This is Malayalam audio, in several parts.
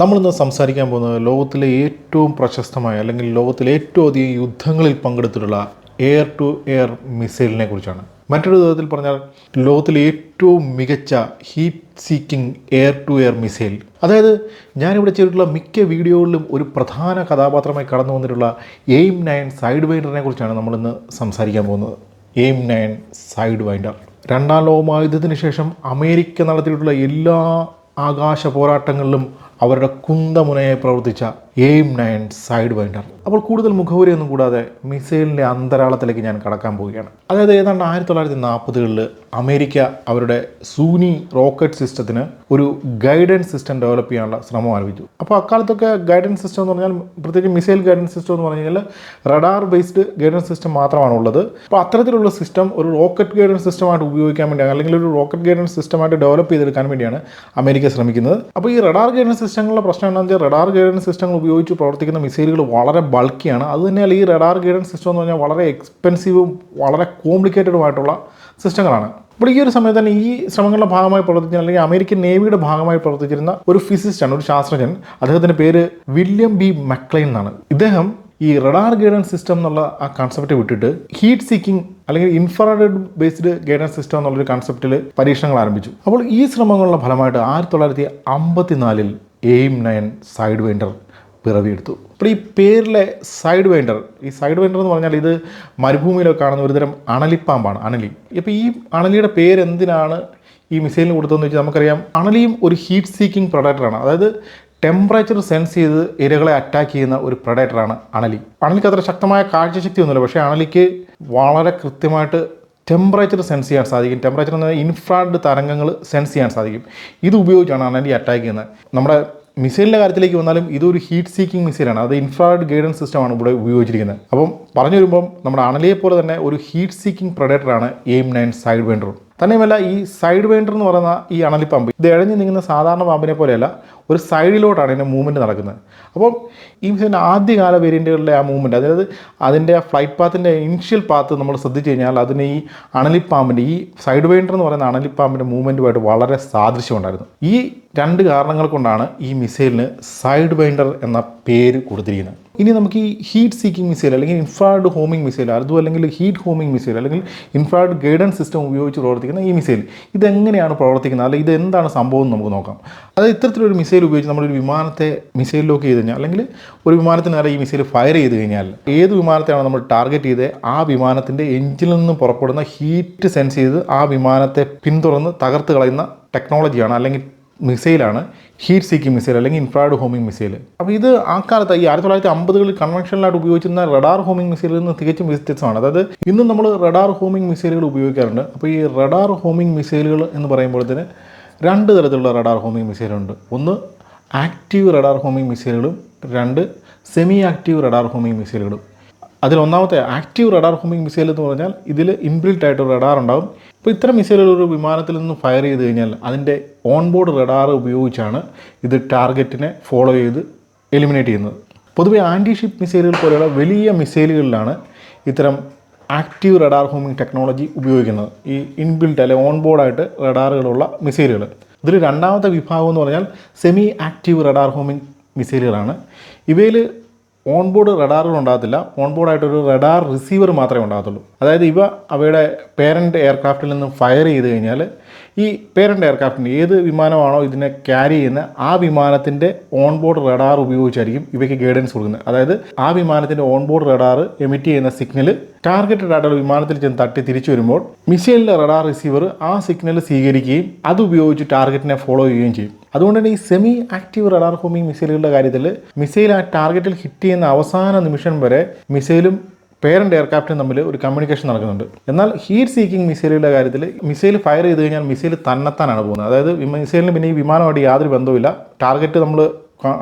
നമ്മളിന്ന് സംസാരിക്കാൻ പോകുന്നത് ലോകത്തിലെ ഏറ്റവും പ്രശസ്തമായ അല്ലെങ്കിൽ ലോകത്തിലെ ഏറ്റവും അധികം യുദ്ധങ്ങളിൽ പങ്കെടുത്തിട്ടുള്ള എയർ ടു എയർ മിസൈലിനെ കുറിച്ചാണ്. മറ്റൊരു വിധത്തിൽ പറഞ്ഞാൽ ലോകത്തിലെ ഏറ്റവും മികച്ച heat seeking air to air missile. അതായത് ഞാനിവിടെ ചെയ്തിട്ടുള്ള മിക്ക വീഡിയോകളിലും ഒരു പ്രധാന കഥാപാത്രമായി കടന്നു വന്നിട്ടുള്ള എയിം നയൻ സൈഡ് വൈൻഡറിനെ കുറിച്ചാണ് നമ്മളിന്ന് സംസാരിക്കാൻ പോകുന്നത്. AIM nine sidewinder. രണ്ടാം ലോകമഹായുദ്ധത്തിന് ശേഷം അമേരിക്ക നടത്തിയിട്ടുള്ള എല്ലാ ആകാശ പോരാട്ടങ്ങളിലും അവരുടെ കുന്തമുനയെ പ്രവർത്തിച്ച എയിം നയൻ സൈഡ് വൈൻഡർ അപ്പോൾ കൂടുതൽ മുഖവരിയൊന്നും കൂടാതെ മിസൈലിന്റെ അന്തരാളത്തിലേക്ക് ഞാൻ കടക്കാൻ പോവുകയാണ്. അതായത് ഏതാണ്ട് ആയിരത്തി തൊള്ളായിരത്തി നാൽപ്പതുകളിൽ അമേരിക്ക അവരുടെ സൂനി റോക്കറ്റ് സിസ്റ്റത്തിന് ഒരു ഗൈഡൻസ് സിസ്റ്റം ഡെവലപ്പ് ചെയ്യാനുള്ള ശ്രമം ആരംഭിച്ചു. അപ്പോൾ അക്കാലത്തൊക്കെ ഗൈഡൻസ് സിസ്റ്റം എന്ന് പറഞ്ഞാൽ പ്രത്യേകിച്ച് മിസൈൽ ഗൈഡൻസ് സിസ്റ്റം എന്ന് പറഞ്ഞു കഴിഞ്ഞാൽ റഡാർ ബേസ്ഡ് ഗൈഡൻസ് സിസ്റ്റം മാത്രമാണ് ഉള്ളത്. അപ്പോൾ അത്തരത്തിലുള്ള സിസ്റ്റം ഒരു റോക്കറ്റ് ഗൈഡൻസ് സിസ്റ്റമായിട്ട് ഉപയോഗിക്കാൻ വേണ്ടിയാണ് അല്ലെങ്കിൽ ഒരു റോക്കറ്റ് ഗൈഡൻസ് സിസ്റ്റമായിട്ട് ഡെവലപ്പ് ചെയ്തെടുക്കാൻ വേണ്ടിയാണ് അമേരിക്ക ശ്രമിക്കുന്നത്. അപ്പോൾ ഈ റഡാർ ഗൈഡൻസ് സിസ്റ്റങ്ങളുടെ പ്രശ്നം എന്താണെന്ന് വെച്ചാൽ റഡാർ ഗൈഡൻസ് സിസ്റ്റങ്ങൾ ഉപയോഗിച്ച് പ്രവർത്തിക്കുന്ന മിസൈലുകൾ വളരെ ബൾക്കിയാണ് അത് തന്നെയല്ല ഈ റഡാർ ഗൈഡൻസ് സിസ്റ്റം എന്ന് പറഞ്ഞാൽ വളരെ എക്സ്പെൻസീവും വളരെ കോംപ്ലിക്കേറ്റഡുമായിട്ടുള്ള സിസ്റ്റങ്ങളാണ്. അപ്പോൾ ഈ ഒരു സമയത്ത് തന്നെ ഈ ശ്രമങ്ങളുടെ ഭാഗമായി പ്രവർത്തിച്ച അല്ലെങ്കിൽ അമേരിക്കൻ നേവിയുടെ ഭാഗമായി പ്രവർത്തിച്ചിരുന്ന ഒരു ഫിസിസ്റ്റാണ് ഒരു ശാസ്ത്രജ്ഞൻ. അദ്ദേഹത്തിന്റെ പേര് വില്യം ബി മക്ലൈൻ എന്നാണ്. ഇദ്ദേഹം ഈ റഡാർ ഗൈഡൻസ് സിസ്റ്റം എന്നുള്ള ആ കൺസെപ്റ്റ് വിട്ടിട്ട് ഹീറ്റ് സീക്കിംഗ് അല്ലെങ്കിൽ ഇൻഫ്രാറെഡ് ബേസ്ഡ് ഗൈഡൻസ് സിസ്റ്റം എന്നുള്ളൊരു കൺസെപ്റ്റിൽ പരീക്ഷണങ്ങൾ ആരംഭിച്ചു. അപ്പോൾ ഈ ശ്രമങ്ങളുടെ ഫലമായിട്ട് ആയിരത്തി തൊള്ളായിരത്തി അമ്പത്തിനാലിൽ എയിം നയൻ സൈഡ് വെൻഡർ പിറവിയെടുത്തു അപ്പോൾ ഈ പേരിലെ സൈഡ് വൈൻഡർ ഈ സൈഡ് വൈൻഡർ എന്ന് പറഞ്ഞാൽ ഇത് മരുഭൂമിയിലൊക്കെ കാണുന്ന ഒരുതരം അണലിപ്പാമ്പാണ് അണലി. അപ്പോൾ ഈ അണലിയുടെ പേര് എന്തിനാണ് ഈ മിസൈലിന് കൊടുത്തതെന്ന് വെച്ചാൽ നമുക്കറിയാം അണലിയും ഒരു ഹീറ്റ് സീക്കിംഗ് പ്രൊഡക്ടറാണ്. അതായത് ടെമ്പറേച്ചർ സെൻസ് ചെയ്ത് ഇരകളെ അറ്റാക്ക് ചെയ്യുന്ന ഒരു പ്രൊഡക്ടറാണ് അണലി. അണലിക്ക് അത്ര ശക്തമായ കാഴ്ചശക്തി ഒന്നുമില്ല പക്ഷേ അണലിക്ക് വളരെ കൃത്യമായിട്ട് ടെമ്പറേച്ചർ സെൻസ് ചെയ്യാൻ സാധിക്കും. ടെമ്പറേച്ചർ എന്ന് പറഞ്ഞാൽ ഇൻഫ്രാഡ് തരംഗങ്ങൾ സെൻസ് ചെയ്യാൻ സാധിക്കും. ഇത് ഉപയോഗിച്ചാണ് അണലി അറ്റാക്ക് ചെയ്യുന്നത്. നമ്മുടെ മിസൈലിന്റെ കാര്യത്തിലേക്ക് വന്നാലും ഇതൊരു ഹീറ്റ് സീക്കിംഗ് മിസൈലാണ് അത് ഇൻഫ്രാഡ് ഗൈഡൻസ് സിസ്റ്റമാണ് ഇവിടെ ഉപയോഗിച്ചിരിക്കുന്നത്. അപ്പം പറഞ്ഞു വരുമ്പം നമ്മുടെ അണലിയെ പോലെ തന്നെ ഒരു ഹീറ്റ് സീക്കിംഗ് പ്രൊഡക്ടറാണ് എയിം നയൻ സൈഡ് വെൻഡറും തന്നെയുമല്ല ഈ സൈഡ് വെൻഡർ എന്ന് പറയുന്ന ഈ അണലിപ്പാമ്പ് ഇത് ഇഴഞ്ഞു നീങ്ങുന്ന സാധാരണ പാമ്പിനെ പോലെയല്ല ഒരു സൈഡിലോട്ടാണ് ഇതിന്റെ മൂവ്മെന്റ് നടക്കുന്നത്. അപ്പം ഈ മിസൈലിന്റെ ആദ്യകാല വേരിയന്റുകളിലെ ആ മൂവ്മെന്റ് അതായത് അതിന്റെ ആ ഫ്ലൈറ്റ് പാത്തിന്റെ ഇനിഷ്യൽ പാത്ത് നമ്മൾ ശ്രദ്ധിച്ചു കഴിഞ്ഞാൽ അതിന് ഈ അണലിപ്പാമ്പിന്റെ ഈ സൈഡ് വൈൻഡർ എന്ന് പറയുന്ന അണലിപ്പാമ്പിന്റെ മൂവ്മെന്റുമായിട്ട് വളരെ സാദൃശ്യമുണ്ടായിരുന്നു. ഈ രണ്ട് കാരണങ്ങൾ കൊണ്ടാണ് ഈ മിസൈലിന് സൈഡ് ബൈൻഡർ എന്ന പേര് കൊടുത്തിരിക്കുന്നത്. ഇനി നമുക്ക് ഈ ഹീറ്റ് സീക്കിംഗ് മിസൈൽ അല്ലെങ്കിൽ ഇൻഫ്രാഡ് ഹോമിംഗ് മിസൈൽ അതും അല്ലെങ്കിൽ ഹീറ്റ് ഹോമിംഗ് മിസൈൽ അല്ലെങ്കിൽ ഇൻഫ്രാഡ് ഗൈഡൻസ് സിസ്റ്റം ഉപയോഗിച്ച് പ്രവർത്തിക്കുന്ന ഈ മിസൈൽ ഇതെങ്ങനെയാണ് പ്രവർത്തിക്കുന്നത്? അല്ലെങ്കിൽ ഇത് എന്താണ് സംഭവം നമുക്ക് നോക്കാം. അതായത് ഇത്തരത്തിലൊരു മിസൈൽ ഉപയോഗിച്ച് നമ്മളൊരു വിമാനത്തെ മിസൈൽ ലോക്ക് ചെയ്ത് കഴിഞ്ഞാൽ അല്ലെങ്കിൽ ഒരു വിമാനത്തിന് നേരെ ഈ മിസൈൽ ഫയർ ചെയ്ത് കഴിഞ്ഞാൽ ഏത് വിമാനത്തെയാണ് നമ്മൾ ടാർഗറ്റ് ചെയ്ത് ആ വിമാനത്തിന്റെ എഞ്ചിനിൽ നിന്ന് പുറപ്പെടുന്ന ഹീറ്റ് സെൻസ് ചെയ്ത് ആ വിമാനത്തെ പിന്തുടർന്ന് തകർത്ത് കളയുന്ന ടെക്നോളജിയാണ് അല്ലെങ്കിൽ മിസൈലാണ് ഹീറ്റ് സീക്കിംഗ് മിസൈൽ അല്ലെങ്കിൽ ഇൻഫ്രാഡ് ഹോമിംഗ് മിസൈൽ. അപ്പോൾ ഇത് ആ കാലത്ത് ഈ ആയിരത്തി തൊള്ളായിരത്തി അമ്പതുകളിൽ കൺവെൻഷനിലായിട്ട് ഉപയോഗിച്ചിരുന്ന റഡാർ ഹോമിംഗ് മിസൈലിൽ നിന്ന് തികച്ചും വ്യത്യസ്തമാണ്. അതായത് ഇന്ന് നമ്മൾ റഡാർ ഹോമിംഗ് മിസൈലുകൾ ഉപയോഗിക്കാറുണ്ട്. അപ്പോൾ ഈ റഡാർ ഹോമിംഗ് മിസൈലുകൾ എന്ന് പറയുമ്പോഴത്തേന് രണ്ട് തരത്തിലുള്ള റഡാർ ഹോമിംഗ് മിസൈലുണ്ട് ഒന്ന് ആക്റ്റീവ് റഡാർ ഹോമിംഗ് മിസൈലുകളും രണ്ട് സെമി ആക്റ്റീവ് റഡാർ ഹോമിംഗ് മിസൈലുകളും അതിൽ ഒന്നാമത്തെ ആക്റ്റീവ് റഡാർ ഹോമിംഗ് മിസൈൽ എന്ന് പറഞ്ഞാൽ ഇതിൽ ഇൻബിൽറ്റ് ആയിട്ട് റഡാർ ഉണ്ടാകും അപ്പോൾ ഇത്തരം മിസൈലുകൾ ഒരു വിമാനത്തിൽ നിന്ന് ഫയർ ചെയ്ത് കഴിഞ്ഞാൽ അതിന്റെ ഓൺ ബോർഡ് റഡാർ ഉപയോഗിച്ചാണ് ഇത് ടാർഗറ്റിനെ ഫോളോ ചെയ്ത് എലിമിനേറ്റ് ചെയ്യുന്നത്. പൊതുവേ ആന്റി ഷിപ്പ് മിസൈലുകൾ പോലെയുള്ള വലിയ മിസൈലുകളിലാണ് ഇത്തരം ആക്റ്റീവ് റഡാർ ഹോമിംഗ് ടെക്നോളജി ഉപയോഗിക്കുന്നത് ഈ ഇൻബിൽറ്റ് അല്ലെ ഓൺ ബോർഡായിട്ട് റഡാറുകളുള്ള മിസൈലുകൾ. ഇതിൽ രണ്ടാമത്തെ വിഭാഗം എന്ന് പറഞ്ഞാൽ സെമി ആക്റ്റീവ് റഡാർ ഹോമിംഗ് മിസൈലുകളാണ്. ഇവയിൽ ഓൺബോർഡ് റഡാറുകൾ ഉണ്ടാകത്തില്ല. ഓൺ ബോർഡായിട്ടൊരു റഡാർ റിസീവർ മാത്രമേ ഉണ്ടാകത്തുള്ളൂ. അതായത് ഇവ അവയുടെ പേരന്റ് എയർക്രാഫ്റ്റിൽ നിന്ന് ഫയർ ചെയ്ത് കഴിഞ്ഞാൽ ഈ പേരന്റ് എയർക്രാഫ്റ്റിന് ഏത് വിമാനമാണോ ഇതിനെ ക്യാരി ചെയ്യുന്ന ആ വിമാനത്തിന്റെ ഓൺ ബോർഡ് റഡാർ ഉപയോഗിച്ചായിരിക്കും ഇവയ്ക്ക് ഗൈഡൻസ് കൊടുക്കുന്നത്. അതായത് ആ വിമാനത്തിന്റെ ഓൺ ബോർഡ് റഡാർ എമിറ്റ് ചെയ്യുന്ന സിഗ്നൽ ടാർഗറ്റഡ് റഡാർ വിമാനത്തിൽ ചെന്ന് തട്ടി തിരിച്ചു വരുമ്പോൾ മിസൈലിന്റെ റഡാർ റിസീവർ ആ സിഗ്നൽ സ്വീകരിക്കുകയും അത് ഉപയോഗിച്ച് ടാർഗറ്റിനെ ഫോളോ ചെയ്യുകയും ചെയ്യും. അതുകൊണ്ട് തന്നെ ഈ സെമി ആക്റ്റീവ് റഡാർ ഹോമിംഗ് മിസൈലുകളുടെ കാര്യത്തിൽ മിസൈൽ ആ ടാർഗറ്റിൽ ഹിറ്റ് ചെയ്യുന്ന അവസാന നിമിഷം വരെ മിസൈലും പേരന്റ് എയർക്രാഫ്റ്റും തമ്മിൽ ഒരു കമ്മ്യൂണിക്കേഷൻ നടക്കുന്നുണ്ട്. എന്നാൽ ഹീറ്റ് സീക്കിംഗ് മിസൈലുകളുടെ കാര്യത്തിൽ മിസൈൽ ഫയർ ചെയ്ത് കഴിഞ്ഞാൽ മിസൈൽ തന്നെത്താനാണ് പോകുന്നത്. അതായത് മിസൈലിന് പിന്നെ ഈ വിമാനമായിട്ട് യാതൊരു ബന്ധവുമില്ല. ടാർഗറ്റ് നമ്മൾ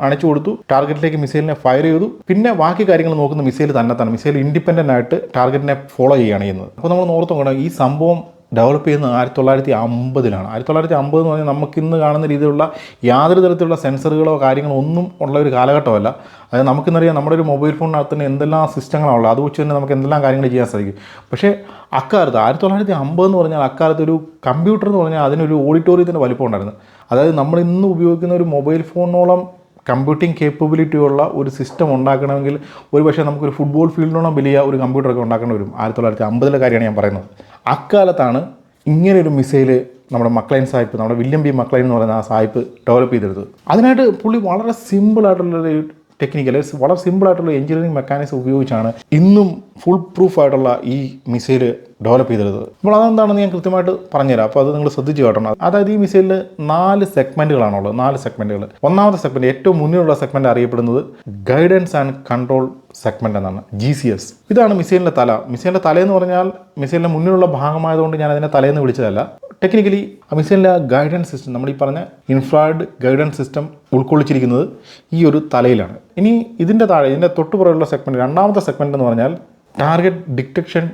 അണച്ചു കൊടുത്തു. ടാർഗറ്റിലേക്ക് മിസൈലിനെ ഫയർ ചെയ്തു. പിന്നെ ബാക്കി കാര്യങ്ങൾ നോക്കുന്ന മിസൈൽ തന്നെത്താണ്. മിസൈൽ ഇൻഡിപെൻഡന്റ് ആയിട്ട് ടാർഗറ്റിനെ ഫോളോ ചെയ്യുകയാണ് ചെയ്യുന്നത്. അപ്പോൾ നമ്മൾ നോർത്ത് നോക്കണം ഈ സംഭവം ഡെവലപ്പ് ചെയ്യുന്നത് ആയിരത്തി തൊള്ളായിരത്തി അമ്പതിലാണ് ആയിരത്തി തൊള്ളായിരത്തി അമ്പത് എന്ന് പറഞ്ഞാൽ നമുക്ക് ഇന്ന് കാണുന്ന രീതിയിലുള്ള യാതൊരു തരത്തിലുള്ള സെൻസറുകളോ കാര്യങ്ങളോ ഒന്നും ഉള്ള ഒരു കാലഘട്ടമല്ല. അതായത് നമുക്കിന്നറിയാം നമ്മുടെ ഒരു മൊബൈൽ ഫോണിനകത്ത് തന്നെ എന്തെല്ലാം സിസ്റ്റങ്ങളാണ് ഉള്ളത് അത് വെച്ച് തന്നെ നമുക്ക് എന്തെല്ലാം കാര്യങ്ങൾ ചെയ്യാൻ സാധിക്കും. പക്ഷേ അക്കാലത്ത് ആയിരത്തി തൊള്ളായിരത്തി അമ്പത് എന്ന് പറഞ്ഞാൽ അക്കാലത്ത് ഒരു കമ്പ്യൂട്ടർ എന്ന് പറഞ്ഞാൽ അതിനൊരു ഓഡിറ്റോറിയത്തിന്റെ വലിപ്പം ഉണ്ടായിരുന്നു അതായത് നമ്മൾ ഇന്ന് ഉപയോഗിക്കുന്ന ഒരു മൊബൈൽ ഫോണിനോളം കമ്പ്യൂട്ടിംഗ് കേപ്പബിലിറ്റി ഉള്ള ഒരു സിസ്റ്റം ഉണ്ടാക്കണമെങ്കിൽ ഒരു പക്ഷേ നമുക്കൊരു ഫുട്ബോൾ ഫീൽഡിനോളം വലിയ ഒരു കമ്പ്യൂട്ടറൊക്കെ ഉണ്ടാക്കേണ്ടി വരും. ആയിരത്തി തൊള്ളായിരത്തി അമ്പതിലെ കാര്യമാണ് ഞാൻ പറയുന്നത്. അക്കാലത്താണ് ഇങ്ങനെയൊരു മിസൈൽ നമ്മുടെ മക്ലൈൻ സാഹിബ് നമ്മുടെ വില്യം ബി മക്ലൈൻ എന്ന് പറയുന്ന ആ സാഹിബ് ഡെവലപ്പ് ചെയ്തെടുത്തത്. അതിനായിട്ട് പുള്ളി വളരെ സിമ്പിളായിട്ടുള്ളൊരു ടെക്നിക്കൽ വളരെ സിമ്പിളായിട്ടുള്ള എഞ്ചിനീയറിംഗ് മെക്കാനിക്സ് ഉപയോഗിച്ചാണ് ഇന്നും ഫുൾ പ്രൂഫ് ആയിട്ടുള്ള ഈ മിസൈൽ ഡെവലപ്പ് ചെയ്തെടുത്തത് അപ്പോൾ അതെന്താണെന്ന് ഞാൻ കൃത്യമായിട്ട് പറഞ്ഞുതരാം. അപ്പോൾ അത് നിങ്ങൾ ശ്രദ്ധിച്ച് കേട്ടണം. അതായത് ഈ മിസൈലിൽ നാല് സെഗ്മെന്റുകളാണുള്ളത് നാല് സെഗ്മെന്റുകൾ ഒന്നാമത്തെ സെഗ്മെന്റ് ഏറ്റവും മുന്നിലുള്ള സെഗ്മെന്റ് അറിയപ്പെടുന്നത് ഗൈഡൻസ് ആൻഡ് കൺട്രോൾ സെഗ്മെന്റ് എന്നാണ്. ജി സി എസ് ഇതാണ് മിസൈലിന്റെ തല. മിസൈലിന്റെ തലയെന്ന് പറഞ്ഞാൽ മിസൈലിന്റെ മുന്നിലുള്ള ഭാഗമായതുകൊണ്ട് ഞാൻ അതിനെ തലയെന്ന് വിളിച്ചതല്ല. ടെക്നിക്കലി അമിസൈനിലെ ആ ഗൈഡൻസ് സിസ്റ്റം നമ്മൾ ഈ പറഞ്ഞ ഇൻഫ്രാഡ് ഗൈഡൻസ് സിസ്റ്റം ഉൾക്കൊള്ളിച്ചിരിക്കുന്നത് ഈ ഒരു തലയിലാണ്. ഇനി ഇതിന്റെ താഴെ ഇതിന്റെ തൊട്ടുപുറയുള്ള സെഗ്മെന്റ് രണ്ടാമത്തെ സെഗ്മെന്റ് എന്ന് പറഞ്ഞാൽ ടാർഗറ്റ് ഡിറ്റക്ഷൻ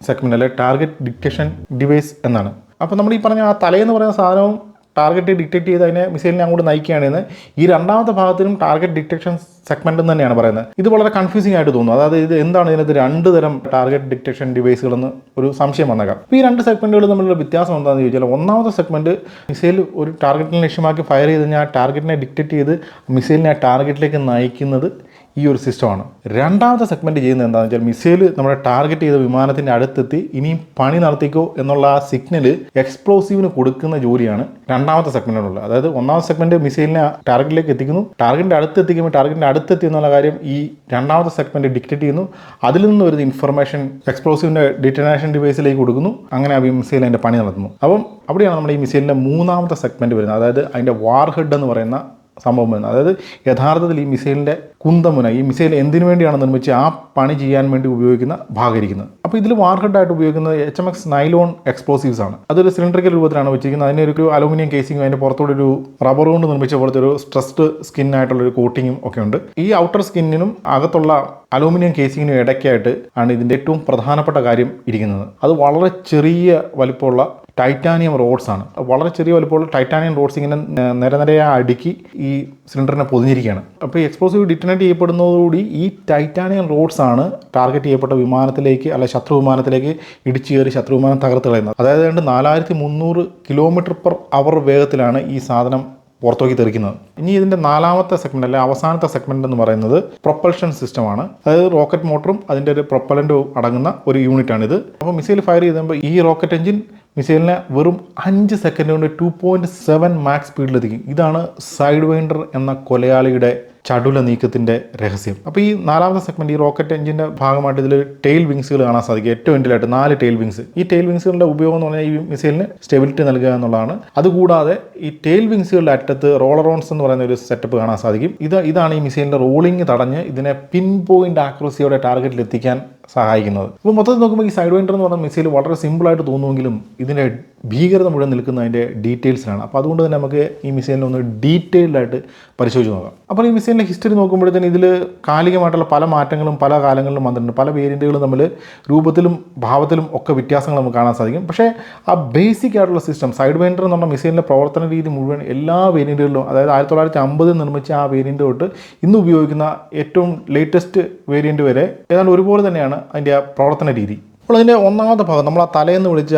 സെഗ്മെന്റ് അല്ലെ ടാർഗറ്റ് ഡിറ്റക്ഷൻ ഡിവൈസ് എന്നാണ്. അപ്പോൾ നമ്മൾ ഈ പറഞ്ഞ ആ തലയെന്ന് പറയുന്ന സാധനവും ടാർഗറ്റ് ഡിറ്റക്ട് ചെയ്ത് അതിനെ മിസൈലിനെ അങ്ങോട്ട് നയിക്കുകയാണെന്ന് ഈ രണ്ടാമത്തെ ഭാഗത്തിനും ടാർഗറ്റ് ഡിറ്റക്ഷൻ സെഗ്മെന്റ് എന്ന് തന്നെയാണ് പറയുന്നത്. ഇത് വളരെ കൺഫ്യൂസിംഗ് ആയിട്ട് തോന്നുന്നു. അതായത് ഇത് എന്താണ് ഇതിനകത്ത് രണ്ട് തരം ടാർഗറ്റ് ഡിറ്റക്ഷൻ ഡിവൈസുകളെന്ന് ഒരു സംശയം വന്നേക്കാം. ഈ രണ്ട് സെഗ്മെന്റുകൾ തമ്മിലുള്ള വ്യത്യാസം എന്താണെന്ന് ചോദിച്ചാൽ ഒന്നാമത്തെ സെഗ്മെന്റ് മിസൈൽ ഒരു ടാർഗറ്റിനെ ലക്ഷ്യമാക്കി ഫയർ ചെയ്ത് കഴിഞ്ഞാൽ ആ ടാർഗറ്റിനെ ഡിറ്റക്ട് ചെയ്ത് മിസൈലിനെ ആ ടാർഗറ്റിലേക്ക് നയിക്കുന്നത് ഈ ഒരു സിസ്റ്റമാണ്. രണ്ടാമത്തെ സെഗ്മെന്റ് ചെയ്യുന്നത് എന്താണെന്ന് വെച്ചാൽ മിസൈൽ നമ്മുടെ ടാർഗറ്റ് ചെയ്ത വിമാനത്തിന്റെ അടുത്തെത്തി ഇനിയും പണി നടത്തിക്കോ എന്നുള്ള ആ സിഗ്നൽ എക്സ്പ്ലോസീവിന് കൊടുക്കുന്ന ജോലിയാണ് രണ്ടാമത്തെ സെഗ്മെന്റിനുള്ളത് അതായത് ഒന്നാമത്തെ സെഗ്മെന്റ് മിസൈലിനെ ടാർഗറ്റിലേക്ക് എത്തിക്കുന്നു. ടാർഗറ്റിന്റെ അടുത്ത് എത്തിക്കുമ്പോൾ ടാർഗറ്റിന്റെ അടുത്തെത്തി എന്നുള്ള കാര്യം ഈ രണ്ടാമത്തെ സെഗ്മെന്റ് ഡിക്റ്റേറ്റ് ചെയ്യുന്നു. അതിൽ നിന്ന് വരുന്ന ഇൻഫർമേഷൻ എക്സ്പ്ലോസീവിന്റെ ഡിറ്റനേഷൻ ഡിവൈസിലേക്ക് കൊടുക്കുന്നു. അങ്ങനെ ആ മിസൈൽ അതിന്റെ പണി നടത്തുന്നു. അപ്പം അവിടെയാണ് നമ്മുടെ ഈ മിസൈലിന്റെ മൂന്നാമത്തെ സെഗ്മെന്റ് വരുന്നത്. അതായത് അതിന്റെ വാർഹെഡ് എന്ന് പറയുന്ന സംഭവം വരുന്നത്. അതായത് യഥാർത്ഥത്തിൽ ഈ മിസൈലിന്റെ കുന്തമുന ഈ മിസൈൽ എന്തിനു വേണ്ടിയാണ് നിർമ്മിച്ച് ആ പണി ചെയ്യാൻ വേണ്ടി ഉപയോഗിക്കുന്ന ഭാഗമായിരിക്കുന്നത് അപ്പോൾ ഇതിൽ വാർഹെഡായിട്ട് ഉപയോഗിക്കുന്നത് H M X nylon explosives ആണ്. അതൊരു സിലിണ്ടറിക്കൽ രൂപത്തിലാണ് വെച്ചിരിക്കുന്നത്. അതിന് ഒരു അലുമിനിയം കേസിംഗ് അതിന്റെ പുറത്തോടെ ഒരു റബ്ബർ കൊണ്ട് നിർമ്മിച്ച പോലത്തെ ഒരു സ്ട്രെസ്ഡ് ഒരു കോട്ടിങ്ങും ഒക്കെ ഉണ്ട്. ഈ ഔട്ടർ സ്കിന്നിനും അകത്തുള്ള അലൂമിനിയം കേസിങ്ങിനും ഇടയ്ക്കായിട്ട് ആണ് ഇതിന്റെ ഏറ്റവും പ്രധാനപ്പെട്ട കാര്യം ഇരിക്കുന്നത്. അത് വളരെ ചെറിയ വലിപ്പമുള്ള ടൈറ്റാനിയം റോഡ്സ് ആണ്. വളരെ ചെറിയ വലുപ്പമുള്ള ടൈറ്റാനിയം റോഡ്സ് ഇങ്ങനെ നിരനിരയായി അടുക്കി ഈ സിലിണ്ടറിനെ പൊതിഞ്ഞിരിക്കുകയാണ്. അപ്പോൾ എക്സ്പ്ലോസീവ് ഡിറ്റനേറ്റ് ചെയ്യപ്പെടുന്നതോടുകൂടി ഈ ടൈറ്റാനിയം റോഡ്സ് ആണ് ടാർഗറ്റ് ചെയ്യപ്പെട്ട വിമാനത്തിലേക്ക് അല്ല ശത്രു വിമാനത്തിലേക്ക് ഇടിച്ചു കയറി ശത്രു വിമാനം തകർത്ത് കളയുന്നത്. അതായത് ഏതാണ്ട് നാലായിരത്തി മുന്നൂറ് കിലോമീറ്റർ പെർ അവർ വേഗത്തിലാണ് ഈ സാധനം പുറത്തേക്ക് തെറിക്കുന്നത്. ഇനി ഇതിന്റെ നാലാമത്തെ സെഗ്മെന്റ് അല്ലെ അവസാനത്തെ സെഗ്മെന്റ് എന്ന് പറയുന്നത് പ്രൊപ്പൽഷൻ സിസ്റ്റമാണ് അതായത് റോക്കറ്റ് മോട്ടറും അതിന്റെ ഒരു പ്രൊപ്പലന്റും അടങ്ങുന്ന ഒരു യൂണിറ്റാണിത് അപ്പോൾ മിസൈൽ ഫയർ ചെയ്യുമ്പോൾ ഈ റോക്കറ്റ് എഞ്ചിൻ മിസൈലിനെ വെറും അഞ്ച് സെക്കൻഡ് കൊണ്ട് ടു പോയിന്റ് സെവൻ മാക്സ് സ്പീഡിലെത്തിക്കും ഇതാണ് സൈഡ് വൈൻഡർ എന്ന കൊലയാളിയുടെ ചടുല നീക്കത്തിന്റെ രഹസ്യം. അപ്പോൾ ഈ നാലാമത്തെ സെഗ്മെന്റ് ഈ റോക്കറ്റ് എഞ്ചിന്റെ ഭാഗമായിട്ട് ഇതിൽ ടെയിൽ വിങ്സുകൾ കാണാൻ സാധിക്കും. ഏറ്റവും എൻഡിലായിട്ട് നാല് ടെയിൽ വിങ്സ് ഈ ടെയിൽ വിങ്സുകളുടെ ഉപയോഗം എന്ന് പറഞ്ഞാൽ ഈ മിസൈലിന് സ്റ്റെബിലിറ്റി നൽകുക എന്നുള്ളതാണ്. അതുകൂടാതെ ഈ ടെയിൽ വിങ്സുകളുടെ അറ്റത്ത് റോളർ റോളറോൺസ് എന്ന് പറയുന്ന ഒരു സെറ്റപ്പ് കാണാൻ സാധിക്കും. ഇത് ഇതാണ് ഈ മിസൈലിന്റെ റോളിംഗ് തടഞ്ഞ് ഇതിനെ പിൻ പോയിന്റ് ആക്രസിയോടെ ടാർഗറ്റിൽ എത്തിക്കാൻ സഹായിക്കുന്നത്. അപ്പോൾ മൊത്തത്തിൽ നോക്കുമ്പോൾ ഈ സൈഡ് വൈൻഡർ എന്ന് പറഞ്ഞ മിസൈൽ വളരെ സിമ്പിളായിട്ട് തോന്നുമെങ്കിലും ഇതിന്റെ ഭീകരത മുഴുവൻ നിൽക്കുന്ന അതിന്റെ ഡീറ്റെയിൽസിലാണ് അപ്പോൾ അതുകൊണ്ട് തന്നെ നമുക്ക് ഈ മിസൈലിനെ ഒന്ന് ഡീറ്റെയിൽഡ് ആയിട്ട് പരിശോധിച്ച് നോക്കാം. അപ്പോൾ ഈ മിസൈലിന്റെ ഹിസ്റ്ററി നോക്കുമ്പോഴത്തേന് ഇതിൽ കാലികമായിട്ടുള്ള പല മാറ്റങ്ങളും പല കാലങ്ങളിലും വന്നിട്ടുണ്ട്. പല വേരിയന്റുകളും തമ്മിൽ രൂപത്തിലും ഭാവത്തിലും ഒക്കെ വ്യത്യാസങ്ങൾ നമുക്ക് കാണാൻ സാധിക്കും. പക്ഷേ ആ ബേസിക് ആയിട്ടുള്ള സിസ്റ്റം സൈഡ് വെൻഡർ എന്ന് പറഞ്ഞ മിസൈലിന്റെ പ്രവർത്തന രീതി മുഴുവൻ എല്ലാ വേരിയന്റുകളിലും അതായത് ആയിരത്തി തൊള്ളായിരത്തി അമ്പതിൽ നിർമ്മിച്ച ആ വേരിയന്റ് തൊട്ട് ഇന്ന് ഉപയോഗിക്കുന്ന ഏറ്റവും ലേറ്റസ്റ്റ് വേരിയന്റ് വരെ ഏതാണ്ട് ഒരുപോലെ തന്നെയാണ് അതിന്റെ ആ പ്രവർത്തന രീതി. അപ്പോൾ അതിന്റെ ഒന്നാമത്തെ ഭാഗം നമ്മൾ ആ തലേന്ന് വിളിച്ച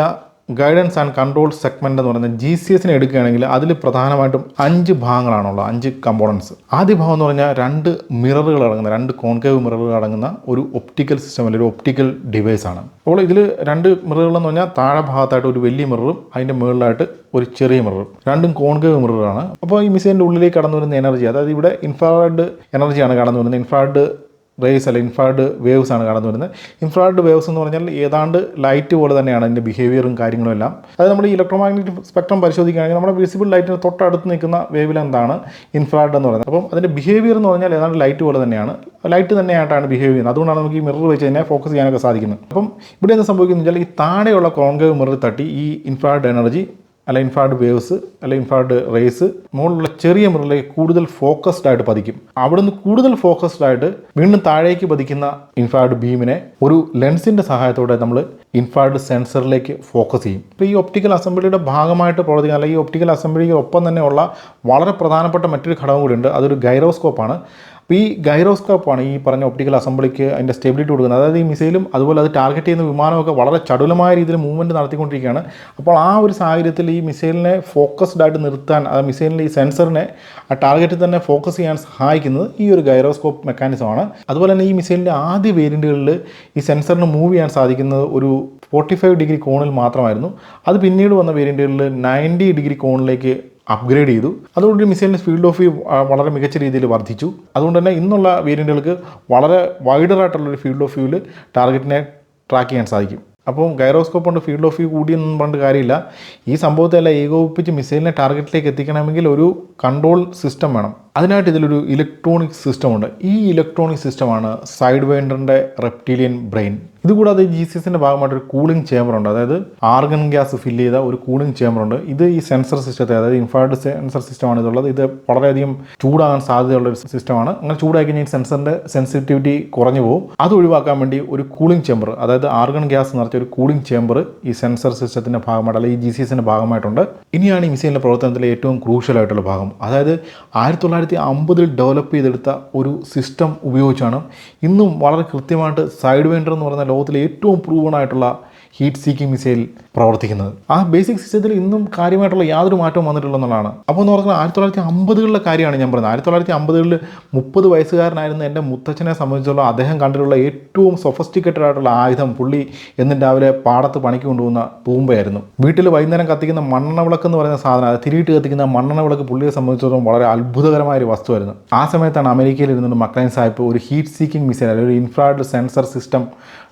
ഗൈഡൻസ് ആൻഡ് കൺട്രോൾ സെഗ്മെന്റ് എന്ന് പറയുന്നത് ജി സി എസിനെ എടുക്കുകയാണെങ്കിൽ അതിൽ പ്രധാനമായിട്ടും അഞ്ച് ഭാഗങ്ങളാണുള്ളത് അഞ്ച് കമ്പോണൻസ് ആദ്യ ഭാഗം എന്ന് പറഞ്ഞാൽ രണ്ട് മിററുകൾ അടങ്ങുന്ന രണ്ട് കോൺകേവ് മിററുകൾ അടങ്ങുന്ന ഒരു ഒപ്റ്റിക്കൽ സിസ്റ്റം അല്ലെങ്കിൽ ഒരു ഒപ്റ്റിക്കൽ ഡിവൈസ് ആണ്. അപ്പോൾ ഇതിൽ രണ്ട് മിററുകൾ എന്ന് പറഞ്ഞാൽ താഴെ ഭാഗത്തായിട്ട് ഒരു വലിയ മിററും അതിന്റെ മുകളിലായിട്ട് ഒരു ചെറിയ മിററും രണ്ടും കോൺകേവ് മിററാണ് അപ്പോൾ ഈ മിസൈലിന്റെ ഉള്ളിലേക്ക് കടന്നു വരുന്ന എനർജി അതായത് ഇവിടെ ഇൻഫ്രാറെഡ് എനർജിയാണ് കടന്നു വരുന്നത്. ഇൻഫ്രാറെഡ് റേസ് അല്ല ഇൻഫ്രാഡ് വേവ്സ് ആണ് കടന്നു വരുന്നത്. ഇൻഫ്രാഡ് വേവ്സ് എന്ന് പറഞ്ഞാൽ ഏതാണ്ട് ലൈറ്റ് പോലെ തന്നെയാണ് അതിന്റെ ബിഹേവിയറും കാര്യങ്ങളും എല്ലാം. അത് നമ്മൾ ഈ ഇലക്ട്രോമാഗ്നറ്റിക് സ്പെക്ട്രം പരിശോധിക്കുകയാണെങ്കിൽ നമ്മുടെ വിസിബിൾ ലൈറ്റിന് തൊട്ടടുത്ത് നിൽക്കുന്ന വേവ് ലെന്താണ് ഇൻഫ്രാഡ് എന്ന് പറയുന്നത്. അപ്പം അതിന്റെ ബിഹേവിയർ എന്ന് പറഞ്ഞാൽ ഏതാണ്ട് ലൈറ്റ് പോലെ തന്നെയാണ്. ലൈറ്റ് തന്നെയായിട്ടാണ് ബിഹേവ് ചെയ്യുന്നത്. അതുകൊണ്ടാണ് നമുക്ക് ഈ മിറർ വെച്ച് തന്നെ ഫോക്കസ് ചെയ്യാനൊക്കെ സാധിക്കുന്നത്. അപ്പം ഇവിടെ എന്ത് സംഭവിക്കുന്നത് വെച്ചാൽ ഈ താഴെയുള്ള കോൺകേവ് മിറർ തട്ടി ഈ ഇൻഫ്രാഡ് എനർജി അല്ല വേവ്സ് അല്ല ഇൻഫ്രാഡ് റേസ് മുകളിലുള്ള ചെറിയ മുറിലേക്ക് കൂടുതൽ ഫോക്കസ്ഡ് ആയിട്ട് പതിക്കും. അവിടുന്ന് കൂടുതൽ ഫോക്കസ്ഡ് ആയിട്ട് വീണ്ടും താഴേക്ക് പതിക്കുന്ന ഇൻഫാർഡ് ബീമിനെ ഒരു ലെൻസിന്റെ സഹായത്തോടെ നമ്മൾ ഇൻഫാർഡ് സെൻസറിലേക്ക് ഫോക്കസ് ചെയ്യും. ഇപ്പോൾ ഈ ഒപ്റ്റിക്കൽ അസംബ്ലിയുടെ ഭാഗമായിട്ട് പ്രവർത്തിക്കുന്ന അല്ലെങ്കിൽ ഈ ഒപ്റ്റിക്കൽ അസംബ്ലിക്ക് ഒപ്പം തന്നെ ഉള്ള വളരെ പ്രധാനപ്പെട്ട മറ്റൊരു ഘടകം കൂടിയുണ്ട്. അതൊരു ഗൈറോസ്കോപ്പാണ് അപ്പോൾ ഈ ഗൈറോസ്കോപ്പാണ് ഈ പറഞ്ഞ ഒപ്റ്റിക്കൽ അസംബ്ലിക്ക് അതിന്റെ സ്റ്റെബിലിറ്റി കൊടുക്കുന്നത്. അതായത് ഈ മിസൈലും അതുപോലെ അത് ടാർഗറ്റ് ചെയ്യുന്ന വിമാനമൊക്കെ വളരെ ചടുലമായ രീതിയിൽ മൂവ്മെന്റ് നടത്തിക്കൊണ്ടിരിക്കുകയാണ്. അപ്പോൾ ആ ഒരു സാഹചര്യത്തിൽ ഈ മിസൈലിനെ ഫോക്കസ്ഡ് ആയിട്ട് നിർത്താൻ ആ മിസൈലിന്റെ ഈ സെൻസറിനെ ആ ടാർഗറ്റിൽ തന്നെ ഫോക്കസ് ചെയ്യാൻ സഹായിക്കുന്നത് ഈ ഒരു ഗൈറോസ്കോപ്പ് മെക്കാനിസമാണ് അതുപോലെ തന്നെ ഈ മിസൈലിന്റെ ആദ്യ വേരിയന്റുകളിൽ ഈ സെൻസറിന് മൂവ് ചെയ്യാൻ സാധിക്കുന്നത് ഒരു ഫോർട്ടി ഫൈവ് ഡിഗ്രി കോണിൽ മാത്രമായിരുന്നു. അത് പിന്നീട് വന്ന വേരിയന്റുകളിൽ നയന്റി ഡിഗ്രി കോണിലേക്ക് അപ്ഗ്രേഡ് ചെയ്തു. അതുകൊണ്ട് മിസൈലിന്റെ ഫീൽഡ് ഓഫ് വ്യൂ വളരെ മികച്ച രീതിയിൽ വർദ്ധിച്ചു. അതുകൊണ്ട് തന്നെ ഇന്നുള്ള വേരിയന്റുകൾക്ക് വളരെ വൈഡറായിട്ടുള്ളൊരു ഫീൽഡ് ഓഫ് വ്യൂവിൽ ടാർഗറ്റിനെ ട്രാക്ക് ചെയ്യാൻ സാധിക്കും. അപ്പം ഗൈറോസ്കോപ്പ് കൊണ്ട് ഫീൽഡ് ഓഫ് വ്യൂ കൂടിയെന്നും പറഞ്ഞിട്ട് കാര്യമില്ല. ഈ സംഭവത്തെല്ലാം ഏകോപിപ്പിച്ച് മിസൈലിനെ ടാർഗറ്റിലേക്ക് എത്തിക്കണമെങ്കിൽ ഒരു കൺട്രോൾ സിസ്റ്റം വേണം. അതിനായിട്ട് ഇതിലൊരു ഇലക്ട്രോണിക് സിസ്റ്റമുണ്ട് ഈ ഇലക്ട്രോണിക് സിസ്റ്റമാണ് സൈഡ് വൈൻഡറിന്റെ റെപ്റ്റീലിയൻ ബ്രെയിൻ ഇതുകൂടാതെ ജി സി എസിന്റെ ഭാഗമായിട്ട് ഒരു കൂളിംഗ് ചേമ്പർ ഉണ്ട്. അതായത് ആർഗൺ ഗ്യാസ് ഫില്ല് ചെയ്ത ഒരു കൂളിംഗ് ചേമ്പർ ഉണ്ട്. ഇത് ഈ സെൻസർ സിസ്റ്റത്തെ അതായത് ഇൻഫ്രാഡ് സെൻസർ സിസ്റ്റമാണ് ഇതുള്ളത്. ഇത് വളരെയധികം ചൂടാകാൻ സാധ്യതയുള്ള ഒരു സിസ്റ്റമാണ് അങ്ങനെ ചൂടായി കഴിഞ്ഞാൽ സെൻസറിന്റെ സെൻസിറ്റിവിറ്റി കുറഞ്ഞു പോകും. അത് ഒഴിവാക്കാൻ വേണ്ടി ഒരു കൂളിംഗ് ചേമ്പർ അതായത് ആർഗൺ ഗ്യാസ് നിറച്ച ഒരു കൂളിംഗ് ചേമ്പർ ഈ സെൻസർ സിസ്റ്റത്തിന്റെ ഭാഗമായിട്ട് അല്ലെങ്കിൽ ഈ ജി സി എസിന്റെ ഭാഗമായിട്ടുണ്ട്. ഇനിയാണ് ഈ മിസൈലിന്റെ പ്രവർത്തനത്തിലെ ഏറ്റവും ക്രൂഷ്യൽ ആയിട്ടുള്ള ഭാഗം. അതായത് ആയിരത്തി തൊള്ളായിരത്തി അമ്പതിൽ ഡെവലപ്പ് ചെയ്തെടുത്ത ഒരു സിസ്റ്റം ഉപയോഗിച്ചാണ് ഇന്നും വളരെ കൃത്യമായിട്ട് സൈഡ് വെൻഡർ എന്ന് പറയുന്ന ലോകത്തിലെ ഏറ്റവും പ്രൂവൺ ആയിട്ടുള്ള ഹീറ്റ് സീക്കിംഗ് മിസൈൽ പ്രവർത്തിക്കുന്നത്. ആ ബേസിക് സിസ്റ്റത്തിൽ ഇന്നും കാര്യമായിട്ടുള്ള യാതൊരു മാറ്റവും വന്നിട്ടില്ലെന്നുള്ളതാണ്. അപ്പോൾ എന്ന് പറഞ്ഞാൽ ആയിരത്തി തൊള്ളായിരത്തി അമ്പതുകളിലെ കാര്യമാണ് ഞാൻ പറയുന്നത് ആയിരത്തി തൊള്ളായിരത്തി അമ്പതുകളിൽ മുപ്പത് വയസ്സുകാരനായിരുന്ന എന്റെ മുത്തച്ഛനെ സംബന്ധിച്ചുള്ള അദ്ദേഹം കണ്ടിട്ടുള്ള ഏറ്റവും സൊഫസ്റ്റിക്കേറ്റഡ് ആയിട്ടുള്ള ആയുധം പുള്ളി എന്നും രാവിലെ പാടത്ത് പണിക്ക് കൊണ്ടുപോകുന്ന പൂമ്പയായിരുന്നു. വീട്ടിൽ വൈകുന്നേരം കത്തിക്കുന്ന മണ്ണെണ്ണ വിളക്ക് എന്ന് പറയുന്ന സാധനം അത് തിരിയിട്ട് കത്തിക്കുന്ന മണ്ണെണ്ണ വിളക്ക് പുള്ളിയെ സംബന്ധിച്ചിടത്തോളം വളരെ അത്ഭുതകരമായ ഒരു വസ്തുവായിരുന്നു. ആ സമയത്താണ് അമേരിക്കയിൽ ഇരുന്നുകൊണ്ട് മക്ലൈൻ സാഹിബ് ഒരു ഹീറ്റ് സീക്കിംഗ് മിസൈൽ അല്ലെങ്കിൽ ഒരു ഇൻഫ്രാഡ് സെൻസർ സിസ്റ്റം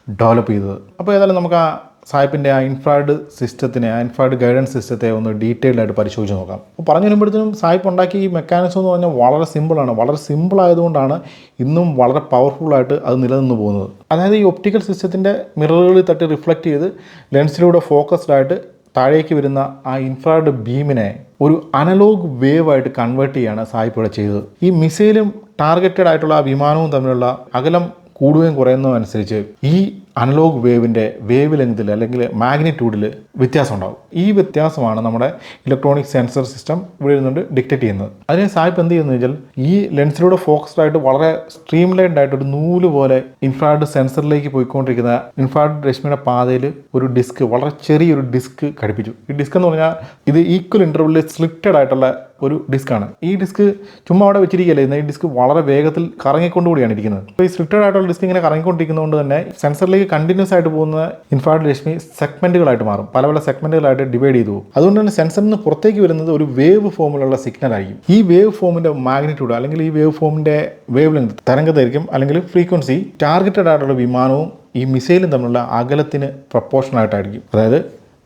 ഡെവലപ്പ് ചെയ്തത്. അപ്പോൾ ഏതായാലും നമുക്ക് ആ സാഹിബിന്റെ ആ ഇൻഫ്രാഡ് സിസ്റ്റത്തിനെ ആ ഇൻഫ്രാഡ് ഗൈഡൻസ് സിസ്റ്റത്തെ ഒന്ന് ഡീറ്റെയിൽഡ് ആയിട്ട് പരിശോധിച്ച് നോക്കാം. അപ്പോൾ പറഞ്ഞു വരുമ്പോഴത്തേനും സാഹിബ് ഉണ്ടാക്കിയ ഈ മെക്കാനിസം എന്ന് പറഞ്ഞാൽ വളരെ സിമ്പിളാണ് വളരെ സിമ്പിൾ ആയതുകൊണ്ടാണ് ഇന്നും വളരെ പവർഫുള്ളായിട്ട് അത് നിലനിന്ന് പോകുന്നത്. അതായത് ഈ ഒപ്റ്റിക്കൽ സിസ്റ്റത്തിന്റെ മിററുകളിൽ തട്ടി റിഫ്ലക്റ്റ് ചെയ്ത് ലെൻസിലൂടെ ഫോക്കസ്ഡ് ആയിട്ട് താഴേക്ക് വരുന്ന ആ ഇൻഫ്രാഡ് ബീമിനെ ഒരു അനലോഗ് വേവ് ആയിട്ട് കൺവേർട്ട് ചെയ്യാണ് സായിപ്പ് ഇവിടെ ചെയ്തത്. ഈ മിസൈലും ടാർഗറ്റഡ് ആയിട്ടുള്ള ആ വിമാനവും തമ്മിലുള്ള അകലം കൂടുകയും കുറയുന്നതും അനുസരിച്ച് ഈ അനലോഗ് വേവിന്റെ വേവ് ലെങ്തിൽ അല്ലെങ്കിൽ മാഗ്നിറ്റ്യൂഡിൽ വ്യത്യാസം ഉണ്ടാകും ഈ വ്യത്യാസമാണ് നമ്മുടെ ഇലക്ട്രോണിക് സെൻസർ സിസ്റ്റം ഇവിടെ ഇരുന്നുകൊണ്ട് ഡിക്റ്റേറ്റ് ചെയ്യുന്നത്. അതിനെ സായിപ്പ് എന്ത് ചെയ്യുന്നത് വെച്ചാൽ ഈ ലെൻസിലൂടെ ഫോക്കസ്ഡ് ആയിട്ട് വളരെ സ്ട്രീം ലൈൻഡ് ആയിട്ട് ഒരു നൂൽ പോലെ ഇൻഫ്രാഡ് സെൻസറിലേക്ക് പോയിക്കൊണ്ടിരിക്കുന്ന ഇൻഫ്രാഡ് രശ്മിയുടെ പാതയിൽ ഒരു ഡിസ്ക് വളരെ ചെറിയൊരു ഡിസ്ക് ഘടിപ്പിച്ചു. ഈ ഡിസ്ക് എന്ന് പറഞ്ഞാൽ ഇത് ഈക്വൽ ഇന്റർവെല്ലിൽ സ്ലിറ്റഡ് ആയിട്ടുള്ള ഒരു ഡിസ്ക്കാണ് ഈ ഡിസ്ക് ചുമ്മാ അവിടെ വെച്ചിരിക്കുകയല്ല? ഈ ഡിസ്ക് വളരെ വേഗത്തിൽ കറങ്ങിക്കൊണ്ടുകൂടിയാണ് ഇരിക്കുന്നത്. അപ്പോൾ ഈ സ്ട്രിക്റ്റഡ് ആയിട്ടുള്ള ഡിസ്ക് ഇങ്ങനെ കറങ്ങിക്കൊണ്ടിരിക്കുന്നതുകൊണ്ട് തന്നെ സെൻസറിലേക്ക് കണ്ടിന്യൂസ് ആയിട്ട് പോകുന്ന ഇൻഫ്രാഡ് രശ്മി സെഗ്മെന്റുകളായിട്ട് മാറും. പല പല സെഗ്മെന്റുകളായിട്ട് ഡിവൈഡ് ചെയ്തു അതുകൊണ്ട് തന്നെ സെൻസറിൽ നിന്ന് പുറത്തേക്ക് വരുന്നത് ഒരു വേവ് ഫോമിലുള്ള സിഗ്നൽ ആയിരിക്കും. ഈ വേവ് ഫോമിന്റെ മാഗ്നിറ്റ്യൂഡ് അല്ലെങ്കിൽ ഈ വേവ് ഫോമിന്റെ വേവ് ലെങ്ത് തരംഗദൈർഘ്യം അല്ലെങ്കിൽ ഫ്രീക്വൻസി ടാർഗറ്റഡ് ആയിട്ടുള്ള വിമാനവും ഈ മിസൈലും തമ്മിലുള്ള അകലത്തിന് പ്രപ്പോർഷനായിട്ടായിരിക്കും അതായത്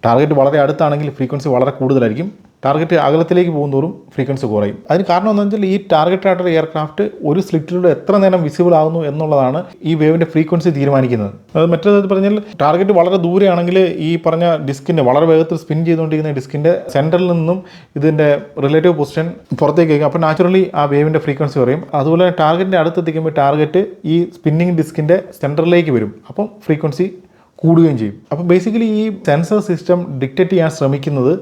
ടാർഗറ്റ് വളരെ അടുത്താണെങ്കിൽ ഫ്രീക്വൻസി വളരെ കൂടുതലായിരിക്കും. ടാർഗറ്റ് അകലത്തിലേക്ക് പോകുന്നതോറും ഫ്രീക്വൻസി കുറയും. അതിന് കാരണം എന്താണെന്ന് വെച്ചാൽ ഈ ടാർഗറ്റ് ആയിട്ടുള്ള എയർക്രാഫ്റ്റ് ഒരു സ്ലിറ്റിലൂടെ എത്ര നേരം വിസിബിൾ ആകുന്നു എന്നുള്ളതാണ് ഈ വേവിന്റെ ഫ്രീക്വൻസി തീരുമാനിക്കുന്നത്. അത് മറ്റേത് പറഞ്ഞാൽ ടാർഗറ്റ് വളരെ ദൂരെയാണെങ്കിൽ ഈ പറഞ്ഞ ഡിസ്കിന്റെ വളരെ വേഗത്തിൽ സ്പിൻ ചെയ്തുകൊണ്ടിരിക്കുന്ന ഡിസ്കിന്റെ സെന്ററിൽ നിന്നും ഇതിന്റെ റിലേറ്റീവ് പൊസിഷൻ പുറത്തേക്ക് വയ്ക്കും. അപ്പോൾ നാച്ചുറലി ആ വേവിന്റെ ഫ്രീക്വൻസി കുറയും. അതുപോലെ ടാർഗറ്റിന്റെ അടുത്തെത്തിക്കുമ്പോൾ ടാർഗറ്റ് ഈ സ്പിന്നിങ് ഡിസ്കിന്റെ സെന്ററിലേക്ക് വരും. അപ്പം ഫ്രീക്വൻസി കൂടുകയും ചെയ്യും. അപ്പോൾ ബേസിക്കലി ഈ സെൻസർ സിസ്റ്റം ഡിക്റ്റേറ്റ് ചെയ്യാൻ ശ്രമിക്കുന്നത്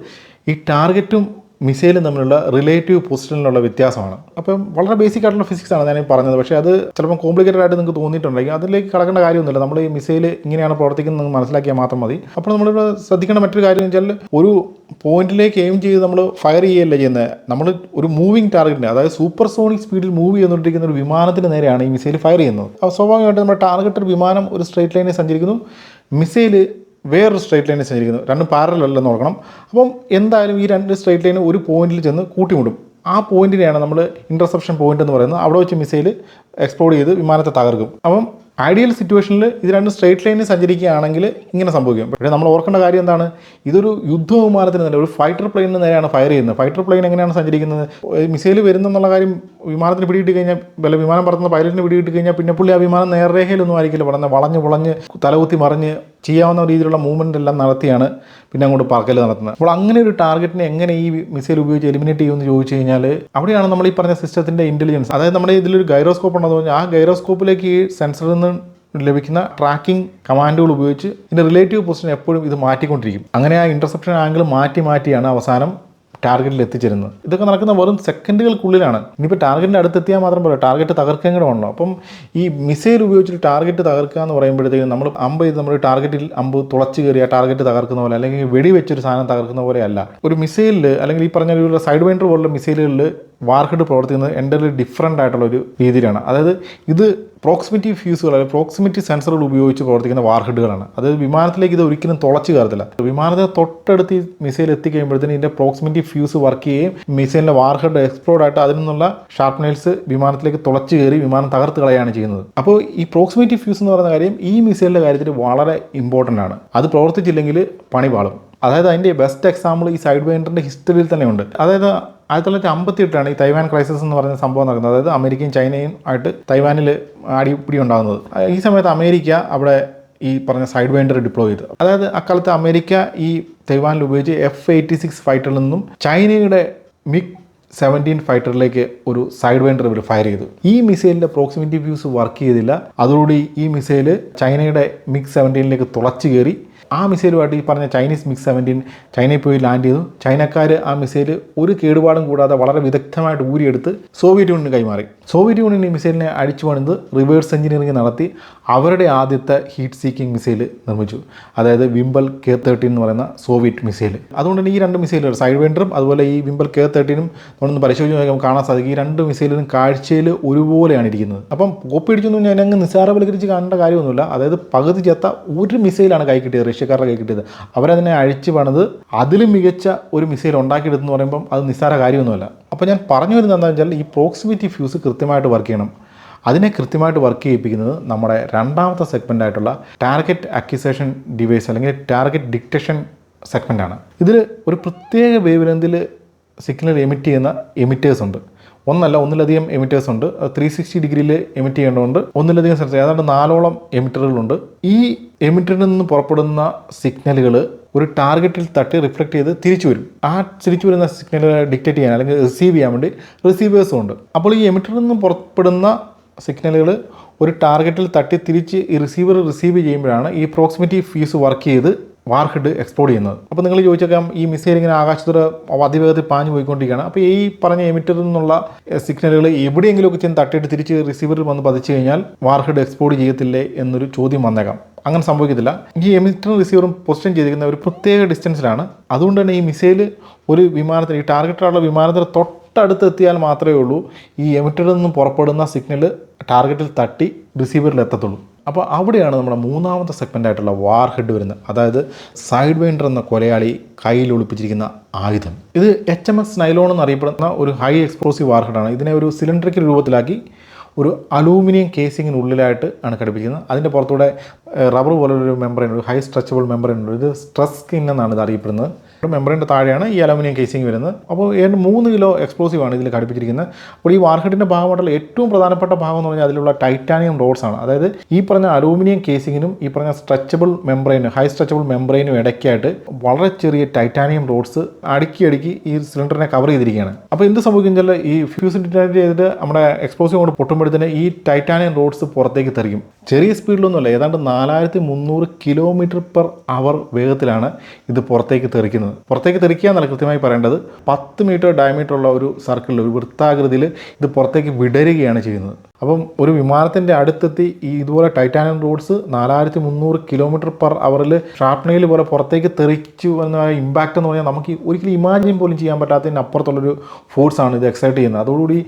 ഈ ടാർഗറ്റും മിസൈലും തമ്മിലുള്ള റിലേറ്റീവ് പൊസിഷനിലുള്ള വ്യത്യാസമാണ്. അപ്പം വളരെ ബേസിക് ആയിട്ടുള്ള ഫിസിക്സ് ആണ് ഞാൻ പറഞ്ഞത്. പക്ഷേ അത് ചിലപ്പോൾ കോംപ്ലിക്കേറ്റഡ് ആയിട്ട് നിങ്ങൾക്ക് തോന്നിയിട്ടുണ്ടെങ്കിൽ അതിലേക്ക് കടക്കേണ്ട കാര്യമൊന്നുമില്ല. നമ്മൾ ഈ മിസൈൽ ഇങ്ങനെയാണ് പ്രവർത്തിക്കുന്നത് നിങ്ങൾ മനസ്സിലാക്കിയാൽ മാത്രം മതി. അപ്പോൾ നമ്മൾ ശ്രദ്ധിക്കേണ്ട മറ്റൊരു കാര്യം എന്ന് വെച്ചാൽ ഒരു പോയിന്റിലേക്ക് എയിം ചെയ്ത് നമ്മൾ ഫയർ ചെയ്യുകയല്ലേ ചെയ്യുന്നത്. നമ്മൾ ഒരു മൂവിങ് ടാർഗറ്റിന് അതായത് സൂപ്പർ സോണിക് സ്പീഡിൽ മൂവ് ചെയ്തുകൊണ്ടിരിക്കുന്ന ഒരു വിമാനത്തിന് നേരെയാണ് ഈ മിസൈൽ ഫയർ ചെയ്യുന്നത്. അപ്പോൾ സ്വാഭാവികമായിട്ട് നമ്മുടെ ടാർഗറ്റ് ഒരു വിമാനം ഒരു സ്ട്രേറ്റ് ലൈനിൽ സഞ്ചരിക്കുന്നു. മിസൈൽ വേറൊരു സ്ട്രേറ്റ് ലൈനിൽ സഞ്ചരിക്കുന്നത് രണ്ടും പാരലല്ലെന്ന് ഓർക്കണം. അപ്പം എന്തായാലും ഈ രണ്ട് സ്ട്രൈറ്റ് ലൈന് ഒരു പോയിന്റിൽ ചെന്ന് കൂട്ടിമുട്ടും. ആ പോയിന്റിനെയാണ് നമ്മൾ ഇന്റർസെപ്ഷൻ പോയിന്റ് എന്ന് പറയുന്നത്. അവിടെ വെച്ച് മിസൈൽ എക്സ്പ്ലോഡ് ചെയ്ത് വിമാനത്തെ തകർക്കും. അപ്പം ഐഡിയൽ സിറ്റുവേഷനിൽ ഇത് രണ്ട് സ്ട്രേറ്റ് ലൈനിൽ സഞ്ചരിക്കുകയാണെങ്കിൽ ഇങ്ങനെ സംഭവിക്കും. പക്ഷേ നമ്മൾ ഓർക്കേണ്ട കാര്യം എന്താണ്? ഇതൊരു യുദ്ധവിമാനത്തിന് നേരെ ഒരു ഫൈറ്റർ പ്ലെയിനിന് നേരെയാണ് ഫയർ ചെയ്യുന്നത്. ഫൈറ്റർ പ്ലെയിൻ എങ്ങനെയാണ് സഞ്ചരിക്കുന്നത്? മിസൈൽ വരുന്നെന്നുള്ള കാര്യം വിമാനത്തിന് പിടിയിട്ട് കഴിഞ്ഞാൽ വല്ല വിമാനം പറത്തുന്ന പൈലറ്റിന് പിടിയിട്ട് കഴിഞ്ഞാൽ പിന്നെ പുള്ളി ആ വിമാനം നേർരേഖയിലൊന്നും ആയിരിക്കില്ല. പറഞ്ഞാൽ വളഞ്ഞ് വളഞ്ഞ് തലകുത്തി മറിഞ്ഞ് ചെയ്യാവുന്ന രീതിയിലുള്ള മൂവ്മെന്റ് എല്ലാം നടത്തിയാണ് പിന്നെ അങ്ങോട്ട് പറക്കൽ നടത്തുന്നത്. അപ്പോൾ അങ്ങനെ ഒരു ടാർഗറ്റിനെ എങ്ങനെ ഈ മിസൈൽ ഉപയോഗിച്ച് എലിമിനേറ്റ് ചെയ്യുമെന്ന് ചോദിച്ചു കഴിഞ്ഞാൽ അവിടെയാണ് നമ്മൾ ഈ പറഞ്ഞ സിസ്റ്റത്തിന്റെ ഇന്റലിജൻസ് അതായത് നമ്മുടെ ഇതിലൊരു ഗൈറോസ്കോപ്പ് ഉണ്ടെന്ന് പറഞ്ഞാൽ ആ ഗൈറോസ്കോപ്പിലേക്ക് ഈ സെൻസറിൽ നിന്ന് ലഭിക്കുന്ന ട്രാക്കിംഗ് കമാൻഡുകൾ ഉപയോഗിച്ച് ഇതിന്റെ റിലേറ്റീവ് പൊസിഷൻ എപ്പോഴും ഇത് മാറ്റിക്കൊണ്ടിരിക്കും. അങ്ങനെ ആ ഇന്റർസെപ്ഷൻ ആംഗിൾ മാറ്റി മാറ്റിയാണ് അവസാനം ടാർഗറ്റിൽ എത്തിച്ചേരുന്നത്. ഇതൊക്കെ നടക്കുന്ന വെറും സെക്കൻഡുകൾക്കുള്ളിലാണ് ഇനിയിപ്പോൾ ടാർഗറ്റിന്റെ അടുത്തെത്തിയാൽ മാത്രം പോരാ ടാർഗറ്റ് തകർക്കാൻ വേണമല്ലോ. അപ്പം ഈ മിസൈൽ ഉപയോഗിച്ചിട്ട് ടാർഗറ്റ് തകർക്കുക എന്ന് പറയുമ്പോഴത്തേക്കും നമ്മൾ അമ്പ് ചെയ്ത് നമ്മൾ ടാർഗറ്റിൽ അമ്പ് തുളച്ച് കയറിയ ടാർഗറ്റ് തകർക്കുന്ന പോലെ അല്ലെങ്കിൽ വെടി വെച്ചൊരു സാധനം തകർക്കുന്ന പോലെ അല്ല ഒരു മിസൈലിൽ അല്ലെങ്കിൽ ഈ പറഞ്ഞ ഒരു സൈഡ് വൈൻഡർ പോലുള്ള മിസൈലുകളിൽ വാർഹെഡ് പ്രവർത്തിക്കുന്നത് എന്റെ ഡിഫറന്റ് ആയിട്ടുള്ള ഒരു രീതിയിലാണ്. അതായത് ഇത് പ്രോക്സിമിറ്റി ഫ്യൂസുകൾ അല്ലെങ്കിൽ പ്രോക്സിമിറ്റി സെൻസറുകൾ ഉപയോഗിച്ച് പ്രവർത്തിക്കുന്ന വാർഹെഡുകളാണ്. അതായത് വിമാനത്തിലേക്ക് ഇത് ഒരിക്കലും തുളച്ച് കയറത്തില്ല. വിമാനത്തെ തൊട്ടടുത്ത് മിസൈൽ എത്തിക്കഴിയുമ്പോഴത്തേന് ഇതിന്റെ പ്രോക്സിമിറ്റി ഫ്യൂസ് വർക്ക് ചെയ്യുകയും മിസൈലിന്റെ വാർഹെഡ് എക്സ്പ്ലോഡ് ആയിട്ട് അതിൽ നിന്നുള്ള ഷാർപ്പ്നേഴ്സ് വിമാനത്തിലേക്ക് തുളച്ചു കയറി വിമാനം തകർത്ത് കളയാണ് ചെയ്യുന്നത്. അപ്പോൾ ഈ പ്രോക്സിമിറ്റി ഫ്യൂസ് എന്ന് പറയുന്ന കാര്യം ഈ മിസൈലിന്റെ കാര്യത്തിൽ വളരെ ഇമ്പോർട്ടന്റ് ആണ്. അത് പ്രവർത്തിച്ചില്ലെങ്കിൽ പണി പാളും. അതായത് അതിന്റെ ബെസ്റ്റ് എക്സാമ്പിൾ ഈ സൈഡ് വൈൻഡറിന്റെ ഹിസ്റ്ററിയിൽ തന്നെയുണ്ട് അതായത് ആയിരത്തി തൊള്ളായിരത്തി അമ്പത്തി എട്ടാണ് ഈ തൈവാൻ ക്രൈസിസ് എന്ന് പറയുന്ന സംഭവം നടക്കുന്നത്. അതായത് അമേരിക്കയും ചൈനയും ആയിട്ട് തൈവാനിൽ അടിപിടി ഉണ്ടാകുന്നത് ഈ സമയത്ത് അമേരിക്ക അവിടെ ഈ പറഞ്ഞ സൈഡ് വൈൻഡർ ഡിപ്ലോയ് ചെയ്തു. അതായത് അക്കാലത്ത് അമേരിക്ക ഈ തൈവാനിൽ ഉപയോഗിച്ച് എഫ് എയ്റ്റി സിക്സ് ഫൈറ്ററിൽ നിന്നും ചൈനയുടെ മിഗ് സെവന്റീൻ ഫൈറ്ററിലേക്ക് ഒരു സൈഡ് വൈൻഡർ ഇവർ ഫയർ ചെയ്തു. ഈ മിസൈലിന്റെ പ്രോക്സിമിറ്റി വ്യൂസ് വർക്ക് ചെയ്തില്ല. അതോടുകൂടി ഈ മിസൈൽ ചൈനയുടെ മിഗ് സെവന്റീനിലേക്ക് തുളച്ചു കയറി. ആ മിസൈലുമായിട്ട് ഈ പറഞ്ഞ ചൈനീസ് മിഗ് സെവന്റീൻ ചൈനയിൽ പോയി ലാൻഡ് ചെയ്തു. ചൈനക്കാർ ആ മിസൈൽ ഒരു കേടുപാടും കൂടാതെ വളരെ വിദഗ്ധമായിട്ട് ഊരിയെടുത്ത് സോവിയറ്റ് യൂണിയന് കൈമാറി. സോവിയറ്റ് യൂണിയൻ മിസൈലിനെ അടിച്ചു പണിത് റിവേഴ്സ് എഞ്ചിനീയറിംഗ് നടത്തി അവരുടെ ആദ്യത്തെ ഹീറ്റ് സീക്കിംഗ് മിസൈൽ നിർമ്മിച്ചു. അതായത് വിംബൽ കെ തേർട്ടീൻ എന്ന് പറയുന്ന സോവിയറ്റ് മിസൈൽ അതുകൊണ്ട് തന്നെ ഈ രണ്ട് മിസൈലുകൾ സൈഡ് വെൻഡറും അതുപോലെ ഈ വിംബൽ കെ തേർട്ടീനും നമ്മളൊന്ന് പരിശോധിച്ച് നോക്കുമ്പോൾ കാണാൻ സാധിക്കും. ഈ രണ്ട് മിസൈലിനും കാഴ്ചയിൽ ഒരുപോലെയാണ് ഇരിക്കുന്നത്. അപ്പം കോപ്പി അടിച്ചൊന്നും ഞാൻ അങ്ങ് നിസ്സാരവൽക്കരിച്ച് കാണേണ്ട കാര്യമൊന്നുമില്ല. അതായത് പകുതി ചത്ത ഒരു മിസൈലാണ് കൈ കിട്ടിയത് റഷ്യക്കാരുടെ കൈ കിട്ടിയത്. അവരതിനെ അഴിച്ചു പണിത് അതിലും മികച്ച ഒരു മിസൈൽ ഉണ്ടാക്കിയെടുത്തെന്ന് പറയുമ്പം അത് നിസ്സാര കാര്യമൊന്നുമല്ല. അപ്പോൾ ഞാൻ പറഞ്ഞു വരുന്നത് എന്താണെന്ന് വെച്ചാൽ ഈ പ്രോക്സിമിറ്റി ഫ്യൂസ് കൃത്യമായിട്ട് വർക്ക് ചെയ്യണം. അതിനെ കൃത്യമായിട്ട് വർക്ക് ചെയ്യിപ്പിക്കുന്നത് നമ്മുടെ രണ്ടാമത്തെ സെഗ്മെന്റ് ആയിട്ടുള്ള ടാർഗറ്റ് അക്യുസേഷൻ ഡിവൈസ് അല്ലെങ്കിൽ ടാർഗറ്റ് ഡിക്റ്റേഷൻ സെഗ്മെന്റാണ് ഇതിൽ ഒരു പ്രത്യേക വേവ് ലെന്തിൽ സിഗ്നൽ എമിറ്റ് ചെയ്യുന്ന എമിറ്റേഴ്സ് ഉണ്ട്. ഒന്നല്ല ഒന്നിലധികം എമിറ്റേഴ്സ് ഉണ്ട്. ത്രീ സിക്സ്റ്റി ഡിഗ്രിയിൽ എമിറ്റ് ചെയ്യേണ്ടതുണ്ട്. ഒന്നിലധികം സെൻസർ ഏതാണ്ട് നാലോളം എമിറ്ററുകളുണ്ട് ഈ എമിറ്ററിൽ നിന്ന് പുറപ്പെടുന്ന സിഗ്നലുകൾ ഒരു ടാർഗറ്റിൽ തട്ടി റിഫ്ലക്ട് ചെയ്ത് തിരിച്ചു വരും. ആ തിരിച്ചു വരുന്ന സിഗ്നൽ ഡിക്റ്റേറ്റ് ചെയ്യാൻ അല്ലെങ്കിൽ റിസീവ് ചെയ്യാൻ വേണ്ടി റിസീവേഴ്സും ഉണ്ട്. അപ്പോൾ ഈ എമിറ്ററിൽ നിന്ന് പുറപ്പെടുന്ന സിഗ്നലുകൾ ഒരു ടാർഗറ്റിൽ തട്ടി തിരിച്ച് ഈ റിസീവർ റിസീവ് ചെയ്യുമ്പോഴാണ് ഈ പ്രോക്സിമിറ്റി ഫീസ് വർക്ക് ചെയ്ത് വാർഹെഡ് എക്സ്പ്ലോഡ് ചെയ്യുന്നത്. അപ്പോൾ നിങ്ങൾ ചോദിച്ചേക്കാം ഈ മിസൈൽ ഇങ്ങനെ ആകാശത്തോടെ അതിവേഗത്തിൽ പാഞ്ഞു പോയിക്കൊണ്ടിരിക്കുകയാണ്. അപ്പോൾ ഈ പറഞ്ഞ എമിറ്ററിൽ നിന്നുള്ള സിഗ്നലുകൾ എവിടെയെങ്കിലുമൊക്കെ ചെന്ന് തട്ടിയിട്ട് തിരിച്ച് റിസീവറിൽ വന്ന് പതിച്ചു കഴിഞ്ഞാൽ വാർഹെഡ് എക്സ്പ്ലോഡ് ചെയ്യത്തില്ലേ എന്നൊരു ചോദ്യം വന്നേക്കാം. അങ്ങനെ സംഭവിക്കത്തില്ല. ഈ എമിറ്ററും റിസീവറും പൊസിഷൻ ചെയ്തിരിക്കുന്ന ഒരു പ്രത്യേക ഡിസ്റ്റൻസിലാണ് അതുകൊണ്ട് തന്നെ ഈ മിസൈൽ ഒരു വിമാനത്തിന് ഈ ടാർഗറ്റായുള്ള വിമാനത്തിന് തൊട്ടടുത്ത് എത്തിയാൽ മാത്രമേ ഉള്ളൂ ഈ എമിറ്ററിൽ നിന്നും പുറപ്പെടുന്ന സിഗ്നൽ ടാർഗറ്റിൽ തട്ടി റിസീവറിൽ എത്തത്തുള്ളൂ. അപ്പോൾ അവിടെയാണ് നമ്മുടെ മൂന്നാമത്തെ സെഗ്മെന്റ് ആയിട്ടുള്ള വാർ ഹെഡ് വരുന്നത്. അതായത് സൈഡ് വൈൻഡർ എന്ന കൊലയാളി കയ്യിൽ ഒളിപ്പിച്ചിരിക്കുന്ന ആയുധം. ഇത് എച്ച് എം എസ് നൈലോൺ എന്നറിയപ്പെടുന്ന ഒരു ഹൈ എക്സ്പ്ലോസീവ് വാർ ഹെഡാണ് ഇതിനെ ഒരു സിലിണ്ടറിക്കൽ രൂപത്തിലാക്കി ഒരു അലൂമിനിയം കേസിങ്ങിനുള്ളിലായിട്ട് ആണ് ഘടിപ്പിക്കുന്നത്. അതിന്റെ പുറത്തൂടെ റബ്ബർ പോലൊരു മെമ്പറൈൻ ഒരു ഹൈ സ്ട്രെച്ചബിൾ മെമ്പറൈൻ ഉണ്ട്. ഇത് സ്ട്രെസ് സ്കിൻ എന്നാണ് ഇത് അറിയപ്പെടുന്നത്. മെമ്പറിന്റെ താഴെയാണ് ഈ അലൂമിനിയം കേസിംഗ് വരുന്നത്. അപ്പോൾ ഏതാണ്ട് മൂന്ന് കിലോ എക്സ്പ്ലോസീവ് ആണ് ഇതിൽ ഘടിപ്പിച്ചിരിക്കുന്നത്. അപ്പോൾ ഈ വാർഹെഡിന്റെ ഭാഗമായിട്ടുള്ള ഏറ്റവും പ്രധാനപ്പെട്ട ഭാഗം എന്ന് പറഞ്ഞാൽ അതിലുള്ള ടൈറ്റാനിയം റോഡ്സ് ആണ്. അതായത് ഈ പറഞ്ഞ അലൂമിനിയം കേസിങ്ങിനും ഈ പറഞ്ഞ സ്ട്രെച്ചബിൾ മെമ്പറൈനും ഹൈ സ്ട്രെച്ചബിൾ മെമ്പറൈനും ഇടയ്ക്കായിട്ട് വളരെ ചെറിയ ടൈറ്റാനിയം റോഡ്സ് അടുക്കി അടുക്കി ഈ സിലിണ്ടറിനെ കവർ ചെയ്തിരിക്കുകയാണ്. അപ്പോൾ എന്ത് സംഭവിക്കും ചില ഈ ഫ്യൂസ് ചെയ്തിട്ട് നമ്മുടെ എക്സ്പ്ലോസീവ് കൊണ്ട് പൊട്ടുമ്പോഴത്തേന് ഈ ടൈറ്റാനിയം റോഡ്സ് പുറത്തേക്ക് തെറിക്കും. ചെറിയ സ്പീഡിലൊന്നുമല്ല ഏതാണ്ട് നാലായിരത്തി മുന്നൂറ് കിലോമീറ്റർ പെർ അവർ വേഗത്തിലാണ് ഇത് പുറത്തേക്ക് തെറിക്കുന്നത്. പുറത്തേക്ക് തെറിക്കുക എന്നല്ല കൃത്യമായി പറയേണ്ടത് പത്ത് മീറ്റർ ഡയമീറ്റർ ഉള്ള ഒരു സർക്കിളിൽ ഒരു വൃത്താകൃതിയിൽ ഇത് പുറത്തേക്ക് വിടരുകയാണ് ചെയ്യുന്നത്. അപ്പം ഒരു വിമാനത്തിന്റെ അടുത്തെത്തി ഈ ഇതുപോലെ ടൈറ്റാനിയം റോഡ്സ് നാലായിരത്തി മുന്നൂറ് കിലോമീറ്റർ പെർ അവറിൽ ഷാർപ്നെയിൽ പോലെ പുറത്തേക്ക് തെറിച്ചു എന്ന ഇമ്പാക്റ്റ് എന്ന് പറഞ്ഞാൽ നമുക്ക് ഒരിക്കലും ഇമാജിൻ പോലും ചെയ്യാൻ പറ്റാത്തതിന് അപ്പുറത്തുള്ളൊരു ഫോഴ്സാണ് ഇത് എക്സൈറ്റ് ചെയ്യുന്നത്. അതോടുകൂടി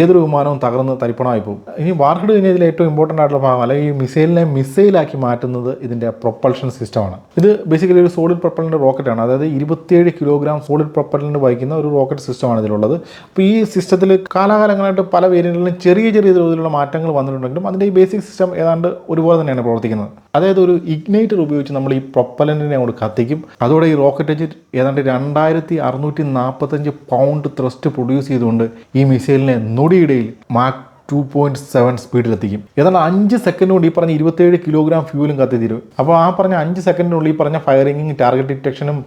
ഏതൊരു വിമാനവും തകർന്ന് തരിപ്പണമായി പോകും. ഇനി വാർഹഡ് കഴിഞ്ഞാൽ ഇതിൽ ഏറ്റവും ഇമ്പോർട്ടന്റ് ആയിട്ടുള്ള ഭാഗം അല്ലെങ്കിൽ ഈ മിസൈലിനെ മിസൈലാക്കി മാറ്റുന്നത് ഇതിന്റെ പ്രൊപ്പൽഷൻ സിസ്റ്റമാണ് ഇത് ബേസിക്കലി ഒരു സോളിഡ് പ്രൊപ്പലിന്റെ റോക്കറ്റാണ് അതായത് ഇരുപത്തിയേഴ് കിലോഗ്രാം സോളിഡ് പ്രൊപ്പലിന്റെ വഹിക്കുന്ന ഒരു റോക്കറ്റ് സിസ്റ്റമാണ് ഇതിലുള്ളത്. അപ്പോൾ ഈ സിസ്റ്റത്തിൽ കാലാകാലങ്ങളായിട്ട് പല വേരിയന്റുകളിലും ചെറിയ ചെറിയ തോതിലുള്ള മാറ്റങ്ങൾ വന്നിട്ടുണ്ടെങ്കിലും അതിന്റെ ഈ ബേസിക് സിസ്റ്റം ഏതാണ്ട് ഒരുപോലെ തന്നെയാണ് പ്രവർത്തിക്കുന്നത്. അതായത് ഒരു ഇഗ്നൈറ്റർ ഉപയോഗിച്ച് നമ്മൾ ഈ പ്രൊപ്പലന്റിനെ അങ്ങോട്ട് കത്തിക്കും. അതോടെ ഈ റോക്കറ്റ് എഞ്ചിൻ ഏതാണ്ട് രണ്ടായിരത്തി അറുന്നൂറ്റി നാൽപ്പത്തഞ്ച് പൗണ്ട് ത്രസ്റ്റ് പ്രൊഡ്യൂസ് ചെയ്തുകൊണ്ട് ഈ മിസൈലിനെ നൊടിയിടയിൽ മാക് ടു പോയിന്റ് സെവൻ സ്പീഡിലെത്തിക്കും ഏതാണ്ട് അഞ്ച് സെക്കൻഡ് കൊണ്ട് ഈ പറഞ്ഞ ഇരുപത്തേഴ് കിലോഗ്രാം ഫ്യൂലും കത്തി തീരും അപ്പോൾ ആ പറഞ്ഞ അഞ്ച് സെക്കൻഡിനുള്ളിൽ ഈ പറഞ്ഞ ഫയറിംഗും ടാർഗറ്റ് ഡിറ്റക്ഷനും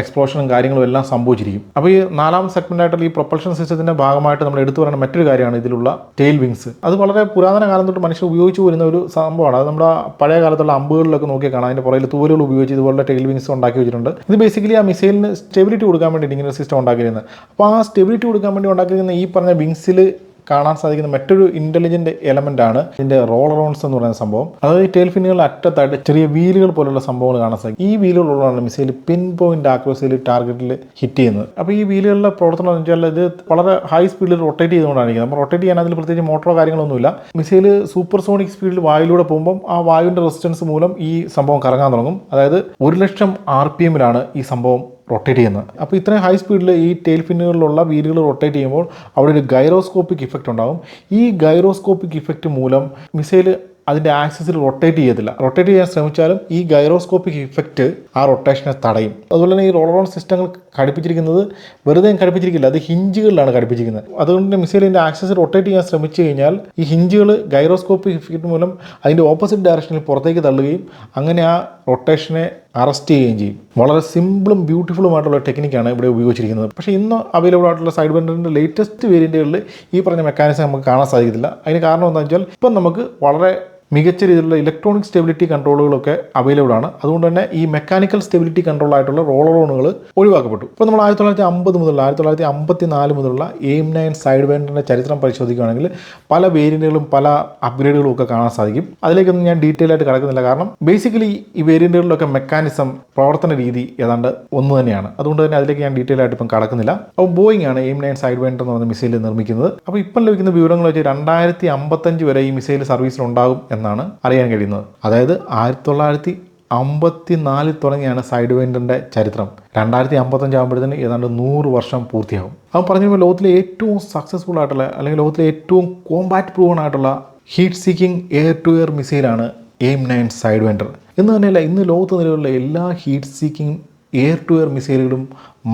എക്സ്പ്ലോഷനും കാര്യങ്ങളും എല്ലാം സംഭവിച്ചിരിക്കും. അപ്പോൾ ഈ നാലാം സെഗ്മെന്റായിട്ടുള്ള ഈ പ്രൊപ്പൽഷൻ സിസ്റ്റത്തിന്റെ ഭാഗമായിട്ട് നമ്മൾ എടുത്തു പറയുന്ന മറ്റൊരു കാര്യമാണ് ഇതിലുള്ള ടെയിൽ വിങ്സ് അത് വളരെ പുരാതന കാലം തൊട്ട് മനുഷ്യർ ഉപയോഗിച്ചു വരുന്ന ഒരു സംഭവമാണ്. അത് നമ്മുടെ പഴയ കാലത്തുള്ള അമ്പുകളിലൊക്കെ നോക്കി കാണാം. അതിന്റെ പുറകിൽ തൂവലുകൾ ഉപയോഗിച്ച് ഇതുപോലെ ടെയിൽ വിങ്സ് ഉണ്ടാക്കി വെച്ചിട്ടുണ്ട്. ഇത് ബേസിക്കലി ആ മിസൈലിന് സ്റ്റെബിലിറ്റി കൊടുക്കാൻ വേണ്ടിയിട്ട് ഇങ്ങനെ സിസ്റ്റം ഉണ്ടാക്കിയിരുന്നത്. അപ്പോൾ ആ സ്റ്റെബിലിറ്റി കൊടുക്കാൻ വേണ്ടി ഉണ്ടാക്കിയിരുന്ന ഈ പറഞ്ഞ വിങ്സിൽ കാണാൻ സാധിക്കുന്ന മറ്റൊരു ഇന്റലിജന്റ് എലമെന്റ് ആണ് ഇതിന്റെ റോളറോൺസ് എന്ന് പറയുന്ന സംഭവം. അതായത് ടെയിൽ ഫിന്നുകളുടെ അറ്റത്തായിട്ട് ചെറിയ വീലുകൾ പോലുള്ള സംഭവങ്ങൾ കാണാൻ സാധിക്കും. ഈ വീലുകളുള്ളതാണ് മിസൈൽ പിൻ പോയിന്റ് ആക്രോസിയിൽ ടാർഗറ്റിൽ ഹിറ്റ് ചെയ്യുന്നത്. അപ്പോൾ ഈ വീലുകളുടെ പ്രവർത്തനം എന്ന് വെച്ചാൽ ഇത് വളരെ ഹൈ സ്പീഡിൽ റൊട്ടേറ്റ് ചെയ്തുകൊണ്ടാണ് നമ്മൾ റൊട്ടേറ്റ് ചെയ്യാൻ അതിൽ പ്രത്യേകിച്ച് മോട്ടറോ കാര്യങ്ങളൊന്നുമില്ല. മിസൈൽ സൂപ്പർ സോണിക് സ്പീഡിൽ വായുവിലൂടെ പോകുമ്പോൾ ആ വായുവിന്റെ റെസിസ്റ്റൻസ് മൂലം ഈ സംഭവം കറങ്ങാൻ തുടങ്ങും. അതായത് ഒരു ലക്ഷം ആർ പി എമ്മിലാണ് ഈ സംഭവം റൊട്ടേറ്റ് ചെയ്യുന്നത്. അപ്പോൾ ഇത്രയും ഹൈ സ്പീഡിൽ ഈ ടെയിൽ ഫിന്നുകളിലുള്ള വീലുകൾ റൊട്ടേറ്റ് ചെയ്യുമ്പോൾ അവിടെ ഒരു ഗൈറോസ്കോപ്പിക് ഇഫക്റ്റ് ഉണ്ടാകും ഈ ഗൈറോസ്കോപ്പിക് ഇഫക്റ്റ് മൂലം മിസൈൽ അതിന്റെ ആക്സിസിൽ റൊട്ടേറ്റ് ചെയ്യത്തില്ല. റൊട്ടേറ്റ് ചെയ്യാൻ ശ്രമിച്ചാലും ഈ ഗൈറോസ്കോപ്പിക് ഇഫക്റ്റ് ആ റൊട്ടേഷനെ തടയും. അതുപോലെ തന്നെ ഈ റോളറോൺ സിസ്റ്റങ്ങൾ ഘടിപ്പിച്ചിരിക്കുന്നത് വെറുതെ ഘടിപ്പിച്ചിരിക്കില്ല അത് ഹിഞ്ചുകളിലാണ് ഘടിപ്പിച്ചിരിക്കുന്നത്. അതുകൊണ്ട് മിസൈലിന്റെ ആക്സിസ് റൊട്ടേറ്റ് ചെയ്യാൻ ശ്രമിച്ചു കഴിഞ്ഞാൽ ഈ ഹിഞ്ചുകൾ ഗൈറോസ്കോപ്പിക് ഇഫക്റ്റ് മൂലം അതിന്റെ ഓപ്പോസിറ്റ് ഡയറക്ഷനിൽ പുറത്തേക്ക് തള്ളുകയും അങ്ങനെ ആ റൊട്ടേഷനെ അറസ്റ്റ് ചെയ്യുകയും ചെയ്യും. വളരെ സിമ്പിളും ബ്യൂട്ടിഫുള്ളുമായിട്ടുള്ള ടെക്നിക്കാണ് ഇവിടെ ഉപയോഗിച്ചിരിക്കുന്നത്. പക്ഷേ ഇന്ന് അവൈലബിൾ ആയിട്ടുള്ള സൈഡ് ബെൻഡറിന്റെ ലേറ്റസ്റ്റ് വേരിയന്റുകളിൽ ഈ പറഞ്ഞ മെക്കാനിസം നമുക്ക് കാണാൻ സാധിക്കത്തില്ല. അതിന് കാരണം എന്താണെന്ന് വെച്ചാൽ ഇപ്പം നമുക്ക് വളരെ മികച്ച രീതിയിലുള്ള ഇലക്ട്രോണിക് സ്റ്റെബിലിറ്റി കൺട്രോളുകളൊക്കെ അവൈലബിൾ ആണ്. അതുകൊണ്ട് തന്നെ ഈ മെക്കാനിക്കൽ സ്റ്റെബിലിറ്റി കൺട്രോൾ ആയിട്ടുള്ള റോളറോണുകൾ ഒഴിവാക്കപ്പെട്ടു. ഇപ്പോൾ നമ്മൾ ആയിരത്തി തൊള്ളായിരത്തി അമ്പത് മുതൽ ആയിരത്തി തൊള്ളായിരത്തി അമ്പത്തി നാല് മുതലുള്ള എയിം നയൻ സൈഡ് വേൻഡറിന്റെ ചരിത്രം പരിശോധിക്കുകയാണെങ്കിൽ പല വേരിയന്റുകളും പല അപ്ഗ്രേഡുകളും ഒക്കെ കാണാൻ സാധിക്കും. അതിലേക്കൊന്നും ഞാൻ ഡീറ്റെയിൽ ആയിട്ട് കിടക്കുന്നില്ല. കാരണം ബേസിക്കലി ഈ വേരിയന്റുകളിലൊക്കെ മെക്കാനിസം പ്രവർത്തന രീതി ഏതാണ്ട് ഒന്ന് തന്നെയാണ്. അതുകൊണ്ട് തന്നെ അതിലേക്ക് ഞാൻ ഡീറ്റെയിൽ ആയിട്ട് ഇപ്പം കടക്കുന്നില്ല. അപ്പോൾ ബോയിങ് ആണ് എയിം നയൻ സൈഡ് വേൻഡർ എന്ന് പറയുന്ന മിസൈൽ നിർമ്മിക്കുന്നത്. അപ്പോൾ ഇപ്പം ലഭിക്കുന്ന വിവരങ്ങൾ വെച്ച് രണ്ടായിരത്തി അമ്പത്തഞ്ച് വരെ ഈ മിസൈൽ സർവീസിൽ ഉണ്ടാകും എന്നാണ് അറിയാൻ കഴിയുന്നത്. അതായത് ആയിരത്തി തൊള്ളായിരത്തി അമ്പത്തി നാലിൽ തുടങ്ങിയാണ് സൈഡ് വെൻഡറിന്റെ ചരിത്രം. രണ്ടായിരത്തി അമ്പത്തഞ്ചാകുമ്പോഴത്തേന് ഏതാണ്ട് നൂറ് വർഷം പൂർത്തിയാകും. അവൻ പറഞ്ഞു ലോകത്തിലെ ഏറ്റവും സക്സസ്ഫുൾ ആയിട്ടുള്ള അല്ലെങ്കിൽ ലോകത്തിലെ ഏറ്റവും കോമ്പാറ്റ് പ്രൂവൺ ആയിട്ടുള്ള heat seeking air to air മിസൈലാണ് AIM nine side vendor എന്ന് തന്നെയല്ല ഇന്ന് ലോകത്ത് നിലവിലുള്ള എല്ലാ heat seeking air to air മിസൈലുകളും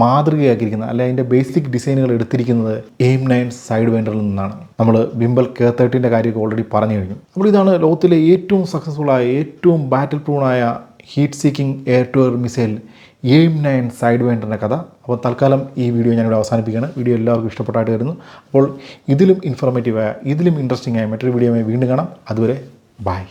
മാതൃകയാക്കിയിരിക്കുന്നത് അല്ലെ അതിന്റെ ബേസിക് ഡിസൈനുകൾ എടുത്തിരിക്കുന്നത് എയിം നയൻ സൈഡ് വെൻഡറിൽ നിന്നാണ്. നമ്മൾ ബിംബൽ കെ തേർട്ടീന്റെ കാര്യമൊക്കെ ഓൾറെഡി പറഞ്ഞു കഴിഞ്ഞു. അപ്പോൾ ഇതാണ് ലോകത്തിലെ ഏറ്റവും സക്സസ്ഫുള്ളായ ഏറ്റവും battle പ്രൂണായ heat seeking air to air missile AIM nine side വെൻഡറിന്റെ കഥ. അപ്പോൾ തൽക്കാലം ഈ വീഡിയോ ഞാനിവിടെ അവസാനിപ്പിക്കുകയാണ്. വീഡിയോ എല്ലാവർക്കും ഇഷ്ടപ്പെട്ടായിട്ട് വരുന്നു അപ്പോൾ ഇതിലും ഇൻഫോർമേറ്റീവായ ഇതിലും ഇൻട്രസ്റ്റിംഗ് ആയ മറ്റൊരു വീഡിയോയുമായി വീണ്ടും കാണാം. അതുവരെ ബൈ